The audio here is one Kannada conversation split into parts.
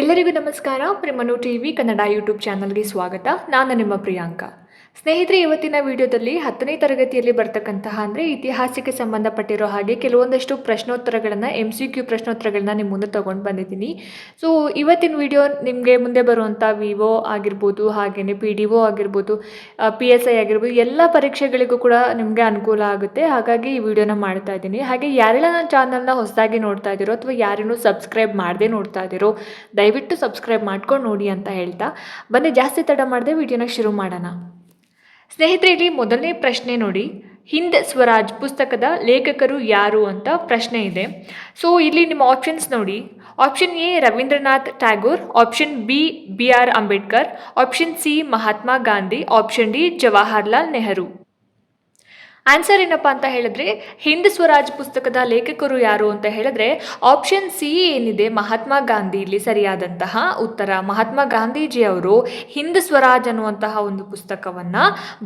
ಎಲ್ಲರಿಗೂ ನಮಸ್ಕಾರ. ಪ್ರಿಮನು ಟಿ ವಿ ಕನ್ನಡ ಯೂಟ್ಯೂಬ್ ಚಾನಲ್ಗೆ ಸ್ವಾಗತ. ನಾನು ನಿಮ್ಮ ಪ್ರಿಯಾಂಕಾ. ಸ್ನೇಹಿತರೆ, ಇವತ್ತಿನ ವಿಡಿಯೋದಲ್ಲಿ ಹತ್ತನೇ ತರಗತಿಯಲ್ಲಿ ಬರ್ತಕ್ಕಂತಹ ಅಂದರೆ ಇತಿಹಾಸಕ್ಕೆ ಸಂಬಂಧಪಟ್ಟಿರೋ ಹಾಗೆ ಕೆಲವೊಂದಷ್ಟು ಪ್ರಶ್ನೋತ್ತರಗಳನ್ನು ಎಂ ಸಿ ಕ್ಯೂ ಪ್ರಶ್ನೋತ್ತರಗಳನ್ನ ನಿಮ್ಮ ಮುಂದೆ ತೊಗೊಂಡು ಬಂದಿದ್ದೀನಿ. ಸೊ ಇವತ್ತಿನ ವಿಡಿಯೋ ನಿಮಗೆ ಮುಂದೆ ಬರುವಂಥ ವಿವೋ ಆಗಿರ್ಬೋದು ಹಾಗೆಯೇ ಪಿ ಡಿ ಒ ಆಗಿರ್ಬೋದು ಪಿ ಎಸ್ ಐ ಆಗಿರ್ಬೋದು, ಎಲ್ಲ ಪರೀಕ್ಷೆಗಳಿಗೂ ಕೂಡ ನಿಮಗೆ ಅನುಕೂಲ ಆಗುತ್ತೆ. ಹಾಗಾಗಿ ಈ ವಿಡಿಯೋನ ಮಾಡ್ತಾ ಇದ್ದೀನಿ. ಹಾಗೆ ಯಾರೆಲ್ಲ ನನ್ನ ಚಾನಲ್ನ ಹೊಸದಾಗಿ ನೋಡ್ತಾ ಇದ್ದೀರೋ ಅಥವಾ ಯಾರೇನೂ ಸಬ್ಸ್ಕ್ರೈಬ್ ಮಾಡದೆ ನೋಡ್ತಾ ಇದ್ದೀರೋ, ದಯವಿಟ್ಟು ಸಬ್ಸ್ಕ್ರೈಬ್ ಮಾಡ್ಕೊಂಡು ನೋಡಿ ಅಂತ ಹೇಳ್ತಾ. ಬನ್ನಿ, ಜಾಸ್ತಿ ತಡ ಮಾಡದೆ ವಿಡಿಯೋನ ಶುರು ಮಾಡೋಣ. ಸ್ನೇಹಿತರೆ, ಇಲ್ಲಿ ಮೊದಲನೇ ಪ್ರಶ್ನೆ ನೋಡಿ. ಹಿಂದ್ ಸ್ವರಾಜ್ ಪುಸ್ತಕದ ಲೇಖಕರು ಯಾರು ಅಂತ ಪ್ರಶ್ನೆ ಇದೆ. ಸೊ ಇಲ್ಲಿ ನಿಮ್ಮ ಆಪ್ಷನ್ಸ್ ನೋಡಿ. Option A Rabindranath Tagore. Option B B R Ambedkar. Option C Mahatma Gandhi. Option D Jawaharlal Nehru. Answer ಏನಪ್ಪ ಅಂತ ಹೇಳಿದ್ರೆ, ಹಿಂದ್ ಸ್ವರಾಜ್ ಪುಸ್ತಕದ ಲೇಖಕರು ಯಾರು ಅಂತ ಹೇಳಿದ್ರೆ ಆಪ್ಷನ್ ಸಿ ಏನಿದೆ, ಮಹಾತ್ಮ ಗಾಂಧಿ ಇಲ್ಲಿ ಸರಿಯಾದಂತಹ ಉತ್ತರ. ಮಹಾತ್ಮ ಗಾಂಧೀಜಿ ಅವರು ಹಿಂದ್ ಸ್ವರಾಜ್ ಅನ್ನುವಂತಹ ಒಂದು ಪುಸ್ತಕವನ್ನ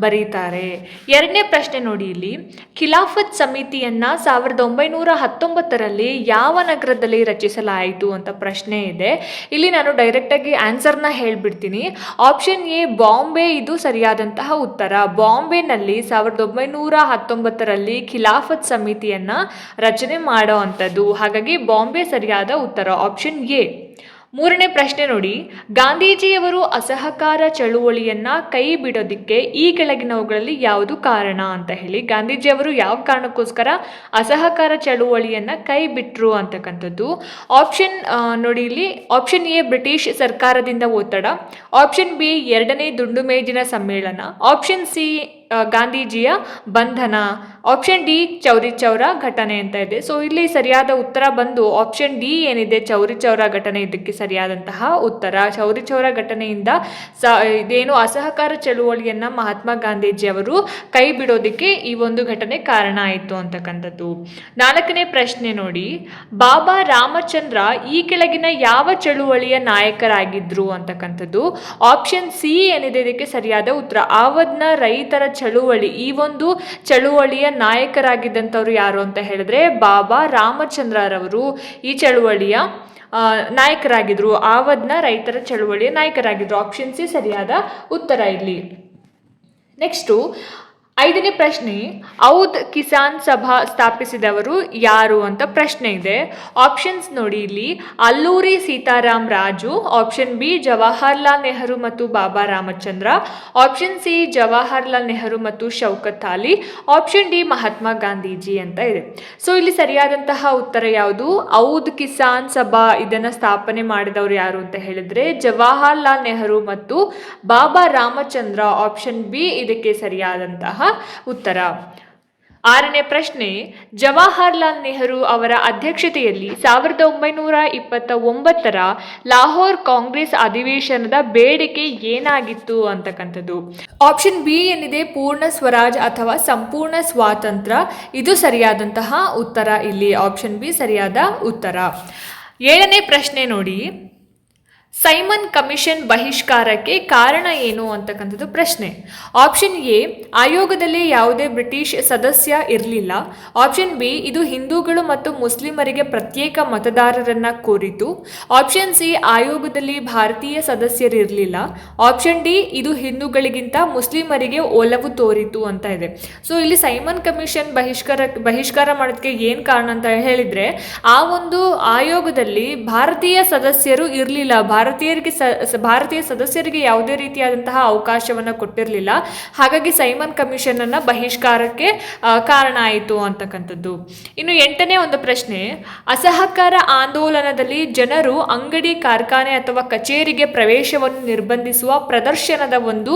ಬರೀತಾರೆ. ಎರಡನೇ ಪ್ರಶ್ನೆ ನೋಡಿ ಇಲ್ಲಿ. ಖಿಲಾಫತ್ ಸಮಿತಿಯನ್ನ ಸಾವಿರದ ಒಂಬೈನೂರ ಹತ್ತೊಂಬತ್ತರಲ್ಲಿ ಯಾವ ನಗರದಲ್ಲಿ ರಚಿಸಲಾಯಿತು ಅಂತ ಪ್ರಶ್ನೆ ಇದೆ. ಇಲ್ಲಿ ನಾನು ಡೈರೆಕ್ಟಾಗಿ ಆನ್ಸರ್ನ ಹೇಳ್ಬಿಡ್ತೀನಿ. ಆಪ್ಷನ್ ಎ ಬಾಂಬೆ ಇದು ಸರಿಯಾದಂತಹ ಉತ್ತರ. ಬಾಂಬೆನಲ್ಲಿ ಸಾವಿರದ ಒಂಬೈನೂರ ಹತ್ತೊಂಬತ್ತರಲ್ಲಿ ಖಿಲಾಫತ್ ಸಮಿತಿಯನ್ನ ರಚನೆ ಮಾಡೋ ಅಂಥದ್ದು. ಹಾಗಾಗಿ ಬಾಂಬೆ ಸರಿಯಾದ ಉತ್ತರ ಆಪ್ಷನ್ ಎ ಮೂರನೇ ಪ್ರಶ್ನೆ ನೋಡಿ. ಗಾಂಧೀಜಿಯವರು ಅಸಹಕಾರ ಚಳುವಳಿಯನ್ನ ಕೈ ಬಿಡೋದಿಕ್ಕೆ ಈ ಕೆಳಗಿನವುಗಳಲ್ಲಿ ಯಾವುದು ಕಾರಣ ಅಂತ ಹೇಳಿ. ಗಾಂಧೀಜಿಯವರು ಯಾವ ಕಾರಣಕ್ಕೋಸ್ಕರ ಅಸಹಕಾರ ಚಳುವಳಿಯನ್ನ ಕೈ ಬಿಟ್ರು ಅಂತಕ್ಕಂಥದ್ದು. ಆಪ್ಷನ್ ನೋಡಿ ಇಲ್ಲಿ. ಆಪ್ಷನ್ ಎ ಬ್ರಿಟಿಷ್ ಸರ್ಕಾರದಿಂದ ಒತ್ತಡ. ಆಪ್ಷನ್ ಬಿ ಎರಡನೇ ದುಂಡು ಮೇಜಿನ ಸಮ್ಮೇಳನ. ಆಪ್ಷನ್ ಸಿ ಗಾಂಧೀಜಿಯ ಬಂಧನ ಆಪ್ಷನ್ ಡಿ ಚೌರಿ ಚೌರ ಘಟನೆ ಅಂತ ಇದೆ. ಸೊ ಇಲ್ಲಿ ಸರಿಯಾದ ಉತ್ತರ ಬಂದು ಆಪ್ಷನ್ ಡಿ ಏನಿದೆ ಚೌರಿ ಚೌರ ಘಟನೆ ಇದಕ್ಕೆ ಸರಿಯಾದಂತಹ ಉತ್ತರ. ಚೌರಿ ಚೌರ ಘಟನೆಯಿಂದ ಸ, ಇದೇನು ಅಸಹಕಾರ ಚಳುವಳಿಯನ್ನ ಮಹಾತ್ಮ ಗಾಂಧೀಜಿ ಅವರು ಕೈ ಬಿಡೋದಕ್ಕೆ ಈ ಒಂದು ಘಟನೆ ಕಾರಣ ಆಯಿತು ಅಂತಕ್ಕಂಥದ್ದು. ನಾಲ್ಕನೇ ಪ್ರಶ್ನೆ ನೋಡಿ. ಬಾಬಾ ರಾಮಚಂದ್ರ ಈ ಕೆಳಗಿನ ಯಾವ ಚಳುವಳಿಯ ನಾಯಕರಾಗಿದ್ರು ಅಂತಕ್ಕಂಥದ್ದು? ಆಪ್ಷನ್ ಸಿ ಏನಿದೆ, ಇದಕ್ಕೆ ಸರಿಯಾದ ಉತ್ತರ. ಆವದ್ನ ರೈತರ ಚಳುವಳಿ. ಈ ಒಂದು ಚಳುವಳಿಯ ನಾಯಕರಾಗಿದ್ದಂಥವ್ರು ಯಾರು ಅಂತ ಹೇಳಿದ್ರೆ ಬಾಬಾ ರಾಮಚಂದ್ರರವರು. ಈ ಚಳುವಳಿಯ ನಾಯಕರಾಗಿದ್ರು. ಆವದ್ನ ರೈತರ ಚಳುವಳಿಯ ನಾಯಕರಾಗಿದ್ರು. ಆಪ್ಷನ್ ಸಿ ಸರಿಯಾದ ಉತ್ತರ ಇಲ್ಲಿ ನೆಕ್ಸ್ಟು ಐದನೇ ಪ್ರಶ್ನೆ ಔದ್ ಕಿಸಾನ್ ಸಭಾ ಸ್ಥಾಪಿಸಿದವರು ಯಾರು ಅಂತ ಪ್ರಶ್ನೆ ಇದೆ. ಆಪ್ಷನ್ಸ್ ನೋಡಿ ಇಲ್ಲಿ. ಅಲ್ಲೂರಿ ಸೀತಾರಾಮ್ ರಾಜು ಆಪ್ಷನ್ ಬಿ ಜವಾಹರ್ಲಾಲ್ ನೆಹರು ಮತ್ತು ಬಾಬಾ ರಾಮಚಂದ್ರ ಆಪ್ಷನ್ ಸಿ ಜವಾಹರ್ಲಾಲ್ ನೆಹರು ಮತ್ತು ಶೌಕತ್ ಅಲಿ ಆಪ್ಷನ್ ಡಿ ಮಹಾತ್ಮ ಗಾಂಧೀಜಿ ಅಂತ ಇದೆ. ಸೊ ಇಲ್ಲಿ ಸರಿಯಾದಂತಹ ಉತ್ತರ ಯಾವುದು? ಔದ್ ಕಿಸಾನ್ ಸಭಾ ಇದನ್ನು ಸ್ಥಾಪನೆ ಮಾಡಿದವರು ಯಾರು ಅಂತ ಹೇಳಿದ್ರೆ, ಜವಾಹರ್ಲಾಲ್ ನೆಹರು ಮತ್ತು ಬಾಬಾ ರಾಮಚಂದ್ರ ಆಪ್ಷನ್ ಬಿ ಇದಕ್ಕೆ ಸರಿಯಾದಂತಹ ಉತ್ತರ. ಆರನೇ ಪ್ರಶ್ನೆ, ಜವಾಹರ್ಲಾಲ್ ನೆಹರು ಅವರ ಅಧ್ಯಕ್ಷತೆಯಲ್ಲಿ ಸಾವಿರದ ಒಂಬೈನೂರ ಇಪ್ಪತ್ತ ಒಂಬತ್ತರ ಲಾಹೋರ್ ಕಾಂಗ್ರೆಸ್ ಅಧಿವೇಶನದ ಬೇಡಿಕೆ ಏನಾಗಿತ್ತು ಅಂತಕ್ಕಂಥದ್ದು? ಆಪ್ಷನ್ ಬಿ ಏನಿದೆ ಪೂರ್ಣ ಸ್ವರಾಜ್ ಅಥವಾ ಸಂಪೂರ್ಣ ಸ್ವಾತಂತ್ರ್ಯ. ಇದು ಸರಿಯಾದಂತಹ ಉತ್ತರ ಇಲ್ಲಿ. ಆಪ್ಷನ್ ಬಿ ಸರಿಯಾದ ಉತ್ತರ. ಏಳನೇ ಪ್ರಶ್ನೆ ನೋಡಿ. ಸೈಮನ್ ಕಮಿಷನ್ ಬಹಿಷ್ಕಾರಕ್ಕೆ ಕಾರಣ ಏನು ಅಂತಕ್ಕಂಥದ್ದು ಪ್ರಶ್ನೆ. ಆಪ್ಷನ್ ಎ, ಆಯೋಗದಲ್ಲಿ ಯಾವುದೇ ಬ್ರಿಟಿಷ್ ಸದಸ್ಯ ಇರಲಿಲ್ಲ. ಆಪ್ಷನ್ ಬಿ, ಇದು ಹಿಂದೂಗಳು ಮತ್ತು ಮುಸ್ಲಿಮರಿಗೆ ಪ್ರತ್ಯೇಕ ಮತದಾರರನ್ನ ಕೋರಿತು. ಆಪ್ಷನ್ ಸಿ, ಆಯೋಗದಲ್ಲಿ ಭಾರತೀಯ ಸದಸ್ಯರಿರಲಿಲ್ಲ. ಆಪ್ಷನ್ ಡಿ, ಇದು ಹಿಂದೂಗಳಿಗಿಂತ ಮುಸ್ಲಿಮರಿಗೆ ಒಲವು ತೋರಿತು ಅಂತ ಇದೆ. ಸೊ, ಇಲ್ಲಿ ಸೈಮನ್ ಕಮಿಷನ್ ಬಹಿಷ್ಕಾರ ಬಹಿಷ್ಕಾರ ಮಾಡೋದಕ್ಕೆ ಏನು ಕಾರಣ ಅಂತ ಹೇಳಿದ್ರೆ, ಆ ಒಂದು ಆಯೋಗದಲ್ಲಿ ಭಾರತೀಯ ಸದಸ್ಯರು ಇರಲಿಲ್ಲ. ಭಾರತೀಯರಿಗೆ ಸ ಭಾರತೀಯ ಸದಸ್ಯರಿಗೆ ಯಾವುದೇ ರೀತಿಯಾದಂತಹ ಅವಕಾಶವನ್ನು ಕೊಟ್ಟಿರಲಿಲ್ಲ. ಹಾಗಾಗಿ ಸೈಮನ್ ಕಮಿಷನ್ ಅನ್ನ ಬಹಿಷ್ಕಾರಕ್ಕೆ ಕಾರಣ ಆಯಿತು ಅಂತಕ್ಕಂಥದ್ದು. ಇನ್ನು ಎಂಟನೇ ಒಂದು ಪ್ರಶ್ನೆ, ಅಸಹಕಾರ ಆಂದೋಲನದಲ್ಲಿ ಜನರು ಅಂಗಡಿ, ಕಾರ್ಖಾನೆ ಅಥವಾ ಕಚೇರಿಗೆ ಪ್ರವೇಶವನ್ನು ನಿರ್ಬಂಧಿಸುವ ಪ್ರದರ್ಶನದ ಒಂದು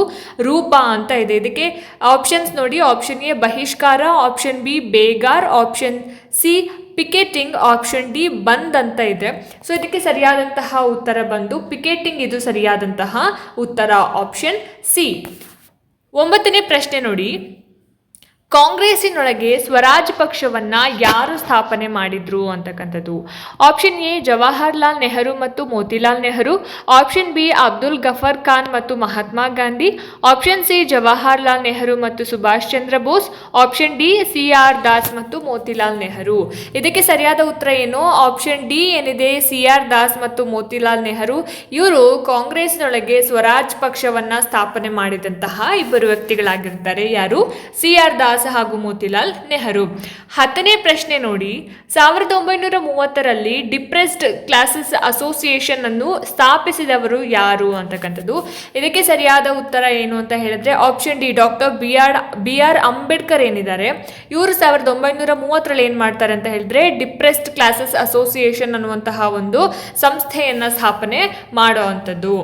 ರೂಪ ಅಂತ ಇದೆ. ಇದಕ್ಕೆ ಆಪ್ಷನ್ಸ್ ನೋಡಿ ಆಪ್ಷನ್ ಎ ಬಹಿಷ್ಕಾರ option B Begar option C picketing option D bandh ಅಂತ ಇದೆ. ಸೊ ಇದಕ್ಕೆ ಸರಿಯಾದಂತಹ ಉತ್ತರ ಬಂದು ಪಿಕೆಟಿಂಗ್ ಇದು ಸರಿಯಾದಂತಹ ಉತ್ತರ ಆಪ್ಷನ್ ಸಿ ಒಂಬತ್ತನೇ ಪ್ರಶ್ನೆ ನೋಡಿ. ಕಾಂಗ್ರೆಸ್ಸಿನೊಳಗೆ ಸ್ವರಾಜ್ ಪಕ್ಷವನ್ನ ಯಾರು ಸ್ಥಾಪನೆ ಮಾಡಿದ್ರು ಅಂತಕ್ಕಂಥದ್ದು. ಆಪ್ಷನ್ ಎ ಜವಾಹರ್ಲಾಲ್ ನೆಹರು ಮತ್ತು ಮೋತಿಲಾಲ್ ನೆಹರು. ಆಪ್ಷನ್ ಬಿ ಅಬ್ದುಲ್ ಗಫರ್ ಖಾನ್ ಮತ್ತು ಮಹಾತ್ಮ ಗಾಂಧಿ. ಆಪ್ಷನ್ ಸಿ ಜವಾಹರ್ಲಾಲ್ ನೆಹರು ಮತ್ತು Subhash Chandra Bose. Option D C R Das ಮತ್ತು ಮೋತಿಲಾಲ್ ನೆಹರು. ಇದಕ್ಕೆ ಸರಿಯಾದ ಉತ್ತರ ಏನು? ಆಪ್ಷನ್ ಡಿ ಏನಿದೆ? ಸಿ ಆರ್ ದಾಸ್ ಮತ್ತು ಮೋತಿಲಾಲ್ ನೆಹರು. ಇವರು ಕಾಂಗ್ರೆಸ್ನೊಳಗೆ ಸ್ವರಾಜ್ ಪಕ್ಷವನ್ನ ಸ್ಥಾಪನೆ ಮಾಡಿದಂತಹ ಇಬ್ಬರು ವ್ಯಕ್ತಿಗಳಾಗಿರ್ತಾರೆ. ಯಾರು? ಸಿ ಆರ್ ದಾಸ್ ಹಾಗೂ ಮೋತಿಲಾಲ್ ನೆಹರು. ಹತ್ತನೇ ಪ್ರಶ್ನೆ ನೋಡಿ, ಸಾವಿರದ ಒಂಬೈನೂರ ಮೂವತ್ತರಲ್ಲಿ ಡಿಪ್ರೆಸ್ಡ್ ಕ್ಲಾಸಸ್ ಅಸೋಸಿಯೇಷನ್ ಅನ್ನು ಸ್ಥಾಪಿಸಿದವರು ಯಾರು ಅಂತಕ್ಕಂಥದ್ದು? ಇದಕ್ಕೆ ಸರಿಯಾದ ಉತ್ತರ ಏನು ಅಂತ ಹೇಳಿದ್ರೆ option D, doctor B R B R Ambedkar ಏನಿದ್ದಾರೆ. ಇವರು ಸಾವಿರದ ಒಂಬೈನೂರ ಮೂವತ್ತರಲ್ಲಿ ಏನು ಮಾಡ್ತಾರೆ ಅಂತ ಹೇಳಿದ್ರೆ ಡಿಪ್ರೆಸ್ಡ್ ಕ್ಲಾಸಸ್ ಅಸೋಸಿಯೇಷನ್ ಅನ್ನುವಂತಹ ಒಂದು ಸಂಸ್ಥೆಯನ್ನ ಸ್ಥಾಪನೆ ಮಾಡುವಂಥದ್ದು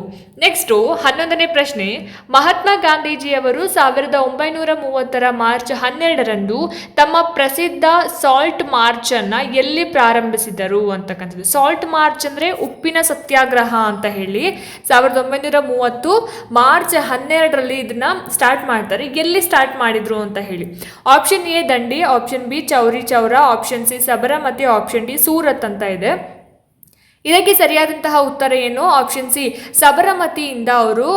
ನೆಕ್ಸ್ಟು ಹನ್ನೊಂದನೇ ಪ್ರಶ್ನೆ. ಮಹಾತ್ಮ ಗಾಂಧೀಜಿಯವರು ಸಾವಿರದ ಒಂಬೈನೂರ ಮೂವತ್ತರ ಮಾರ್ಚ್ ಹನ್ನೆರಡರಂದು ತಮ್ಮ ಪ್ರಸಿದ್ಧ ಸಾಲ್ಟ್ ಮಾರ್ಚನ್ನು ಎಲ್ಲಿ ಪ್ರಾರಂಭಿಸಿದರು ಅಂತಕ್ಕಂಥದ್ದು. ಸಾಲ್ಟ್ ಮಾರ್ಚ್ ಅಂದರೆ ಉಪ್ಪಿನ ಸತ್ಯಾಗ್ರಹ ಅಂತ ಹೇಳಿ ಸಾವಿರದ ಒಂಬೈನೂರ ಮೂವತ್ತು ಮಾರ್ಚ್ ಹನ್ನೆರಡರಲ್ಲಿ ಇದನ್ನು ಸ್ಟಾರ್ಟ್ ಮಾಡ್ತಾರೆ. ಎಲ್ಲಿ ಸ್ಟಾರ್ಟ್ ಮಾಡಿದರು ಅಂತ ಹೇಳಿ. Option A Dandi option B Chauri Chaura option C ಸಬರ ಮತ್ತು ಆಪ್ಷನ್ ಡಿ ಸೂರತ್ ಅಂತ ಇದೆ. ಇದಕ್ಕೆ ಸರಿಯಾದಂತಹ ಉತ್ತರ ಏನು? ಆಪ್ಷನ್ ಸಿ ಸಬರಮತಿಯಿಂದ ಅವರು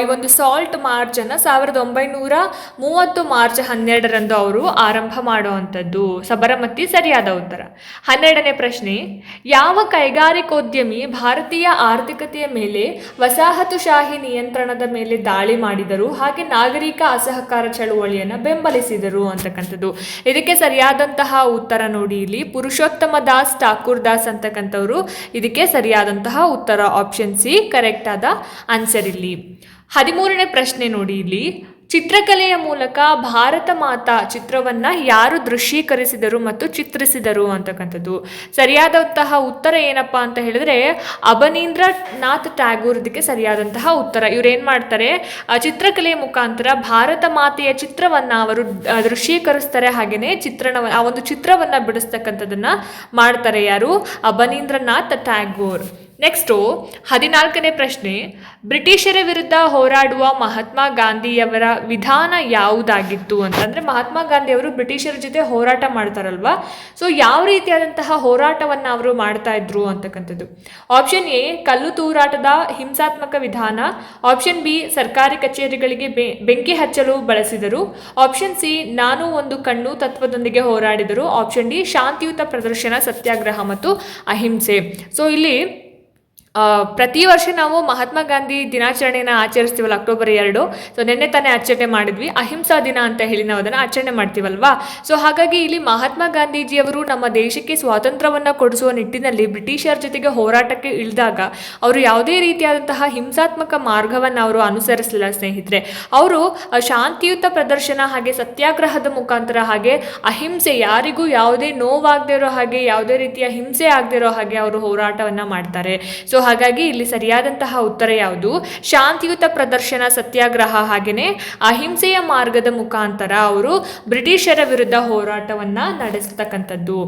ಈ ಒಂದು ಸಾಲ್ಟ್ ಮಾರ್ಚ್ ಅನ್ನ ಸಾವಿರದ ಒಂಬೈನೂರ ಮೂವತ್ತು ಮಾರ್ಚ್ ಹನ್ನೆರಡರಂದು ಅವರು ಆರಂಭ ಮಾಡುವಂಥದ್ದು. ಸಬರಮತಿ ಸರಿಯಾದ ಉತ್ತರ. ಹನ್ನೆರಡನೇ ಪ್ರಶ್ನೆ. ಯಾವ ಕೈಗಾರಿಕೋದ್ಯಮಿ ಭಾರತೀಯ ಆರ್ಥಿಕತೆಯ ಮೇಲೆ ವಸಾಹತುಶಾಹಿ ನಿಯಂತ್ರಣದ ಮೇಲೆ ದಾಳಿ ಮಾಡಿದರು? ಹಾಗೆ ನಾಗರಿಕ ಅಸಹಕಾರ ಚಳುವಳಿಯನ್ನು ಬೆಂಬಲಿಸಿದರು ಅಂತಕ್ಕಂಥದ್ದು. ಇದಕ್ಕೆ ಸರಿಯಾದಂತಹ ಉತ್ತರ ನೋಡಿ ಇಲ್ಲಿ. ಪುರುಷೋತ್ತಮ ದಾಸ್ ಠಾಕೂರ್ ದಾಸ್ ಅಂತಕ್ಕಂಥವ್ರು ಇದಕ್ಕೆ ಸರಿಯಾದಂತಹ ಉತ್ತರ ಆಪ್ಷನ್ ಸಿ ಕರೆಕ್ಟ್ ಆದ ಆನ್ಸರ್ ಇಲ್ಲಿ. ಹದಿಮೂರನೇ ಪ್ರಶ್ನೆ ನೋಡಿ ಇಲ್ಲಿ. ಚಿತ್ರಕಲೆಯ ಮೂಲಕ ಭಾರತ ಮಾತಾ ಚಿತ್ರವನ್ನ ಯಾರು ದೃಶ್ಯೀಕರಿಸಿದರು ಮತ್ತು ಚಿತ್ರಿಸಿದರು ಅಂತಕ್ಕಂಥದ್ದು. ಸರಿಯಾದಂತಹ ಉತ್ತರ ಏನಪ್ಪ ಅಂತ ಹೇಳಿದ್ರೆ, ಅಬನೀಂದ್ರ ನಾಥ್ ಟ್ಯಾಗೂರ್ ಇದಕ್ಕೆ ಸರಿಯಾದಂತಹ ಉತ್ತರ. ಇವ್ರು ಏನ್ ಮಾಡ್ತಾರೆ? ಚಿತ್ರಕಲೆಯ ಮುಖಾಂತರ ಭಾರತ ಮಾತೆಯ ಚಿತ್ರವನ್ನ ಅವರು ದೃಶ್ಯೀಕರಿಸ್ತಾರೆ. ಹಾಗೆಯೇ ಚಿತ್ರಣ ಆ ಒಂದು ಚಿತ್ರವನ್ನ ಬಿಡಿಸ್ತಕ್ಕಂಥದ್ದನ್ನು ಮಾಡ್ತಾರೆ ಯಾರು? ಅಬನೀಂದ್ರನಾಥ್ ಟ್ಯಾಗೂರ್. ನೆಕ್ಸ್ಟು ಹದಿನಾಲ್ಕನೇ ಪ್ರಶ್ನೆ, ಬ್ರಿಟಿಷರ ವಿರುದ್ಧ ಹೋರಾಡುವ ಮಹಾತ್ಮ ಗಾಂಧಿಯವರ ವಿಧಾನ ಯಾವುದಾಗಿತ್ತು ಅಂತಂದರೆ ಮಹಾತ್ಮ ಗಾಂಧಿಯವರು ಬ್ರಿಟಿಷರ ಜೊತೆ ಹೋರಾಟ ಮಾಡ್ತಾರಲ್ವ? ಸೊ ಯಾವ ರೀತಿಯಾದಂತಹ ಹೋರಾಟವನ್ನು ಅವರು ಮಾಡ್ತಾ ಇದ್ರು ಅಂತಕ್ಕಂಥದ್ದು? ಆಪ್ಷನ್ ಎ ಕಲ್ಲು ತೂರಾಟದ ಹಿಂಸಾತ್ಮಕ ವಿಧಾನ. ಆಪ್ಷನ್ ಬಿ ಸರ್ಕಾರಿ ಕಚೇರಿಗಳಿಗೆ ಬೆಂಕಿ ಹಚ್ಚಲು ಬಳಸಿದರು. ಆಪ್ಷನ್ ಸಿ ನಾನು ಒಂದು ಕಣ್ಣು ತತ್ವದೊಂದಿಗೆ ಹೋರಾಡಿದರು. ಆಪ್ಷನ್ ಡಿ ಶಾಂತಿಯುತ ಪ್ರದರ್ಶನ, ಸತ್ಯಾಗ್ರಹ ಮತ್ತು ಅಹಿಂಸೆ. ಸೊ ಇಲ್ಲಿ ಪ್ರತಿ ವರ್ಷ ನಾವು ಮಹಾತ್ಮ ಗಾಂಧಿ ದಿನಾಚರಣೆಯನ್ನು ಆಚರಿಸ್ತೀವಲ್ಲ, ಅಕ್ಟೋಬರ್ ಎರಡು. ಸೊ ನಿನ್ನೆ ತಾನೇ ಆಚರಣೆ ಮಾಡಿದ್ವಿ. ಅಹಿಂಸಾ ದಿನ ಅಂತ ಹೇಳಿ ನಾವು ಅದನ್ನು ಆಚರಣೆ ಮಾಡ್ತೀವಲ್ವಾ? ಸೊ ಹಾಗಾಗಿ ಇಲ್ಲಿ ಮಹಾತ್ಮ ಗಾಂಧೀಜಿಯವರು ನಮ್ಮ ದೇಶಕ್ಕೆ ಸ್ವಾತಂತ್ರ್ಯವನ್ನು ಕೊಡಿಸುವ ನಿಟ್ಟಿನಲ್ಲಿ ಬ್ರಿಟಿಷರ ಜೊತೆಗೆ ಹೋರಾಟಕ್ಕೆ ಇಳಿದಾಗ ಅವರು ಯಾವುದೇ ರೀತಿಯಾದಂತಹ ಹಿಂಸಾತ್ಮಕ ಮಾರ್ಗವನ್ನು ಅವರು ಅನುಸರಿಸಲಿಲ್ಲ ಸ್ನೇಹಿತರೆ. ಅವರು ಶಾಂತಿಯುತ ಪ್ರದರ್ಶನ ಹಾಗೆ ಸತ್ಯಾಗ್ರಹದ ಮುಖಾಂತರ ಹಾಗೆ ಅಹಿಂಸೆ ಯಾರಿಗೂ ಯಾವುದೇ ನೋವಾಗದೇ ಇರೋ ಹಾಗೆ, ಯಾವುದೇ ರೀತಿಯ ಹಿಂಸೆ ಆಗದಿರೋ ಹಾಗೆ ಅವರು ಹೋರಾಟವನ್ನು ಮಾಡ್ತಾರೆ. ಸೊ ಹಾಗಾಗಿ ಇಲ್ಲಿ ಸರಿಯಾದಂತಹ ಉತ್ತರ ಯಾವುದು? ಶಾಂತಿಯುತ ಪ್ರದರ್ಶನ ಸತ್ಯಾಗ್ರಹ ಹಾಗೆಯೇ ಅಹಿಂಸೆಯ ಮಾರ್ಗದ ಮುಖಾಂತರ ಅವರು ಬ್ರಿಟಿಷರ ವಿರುದ್ಧ ಹೋರಾಟವನ್ನ ನಡೆಸತಕ್ಕಂಥದ್ದು.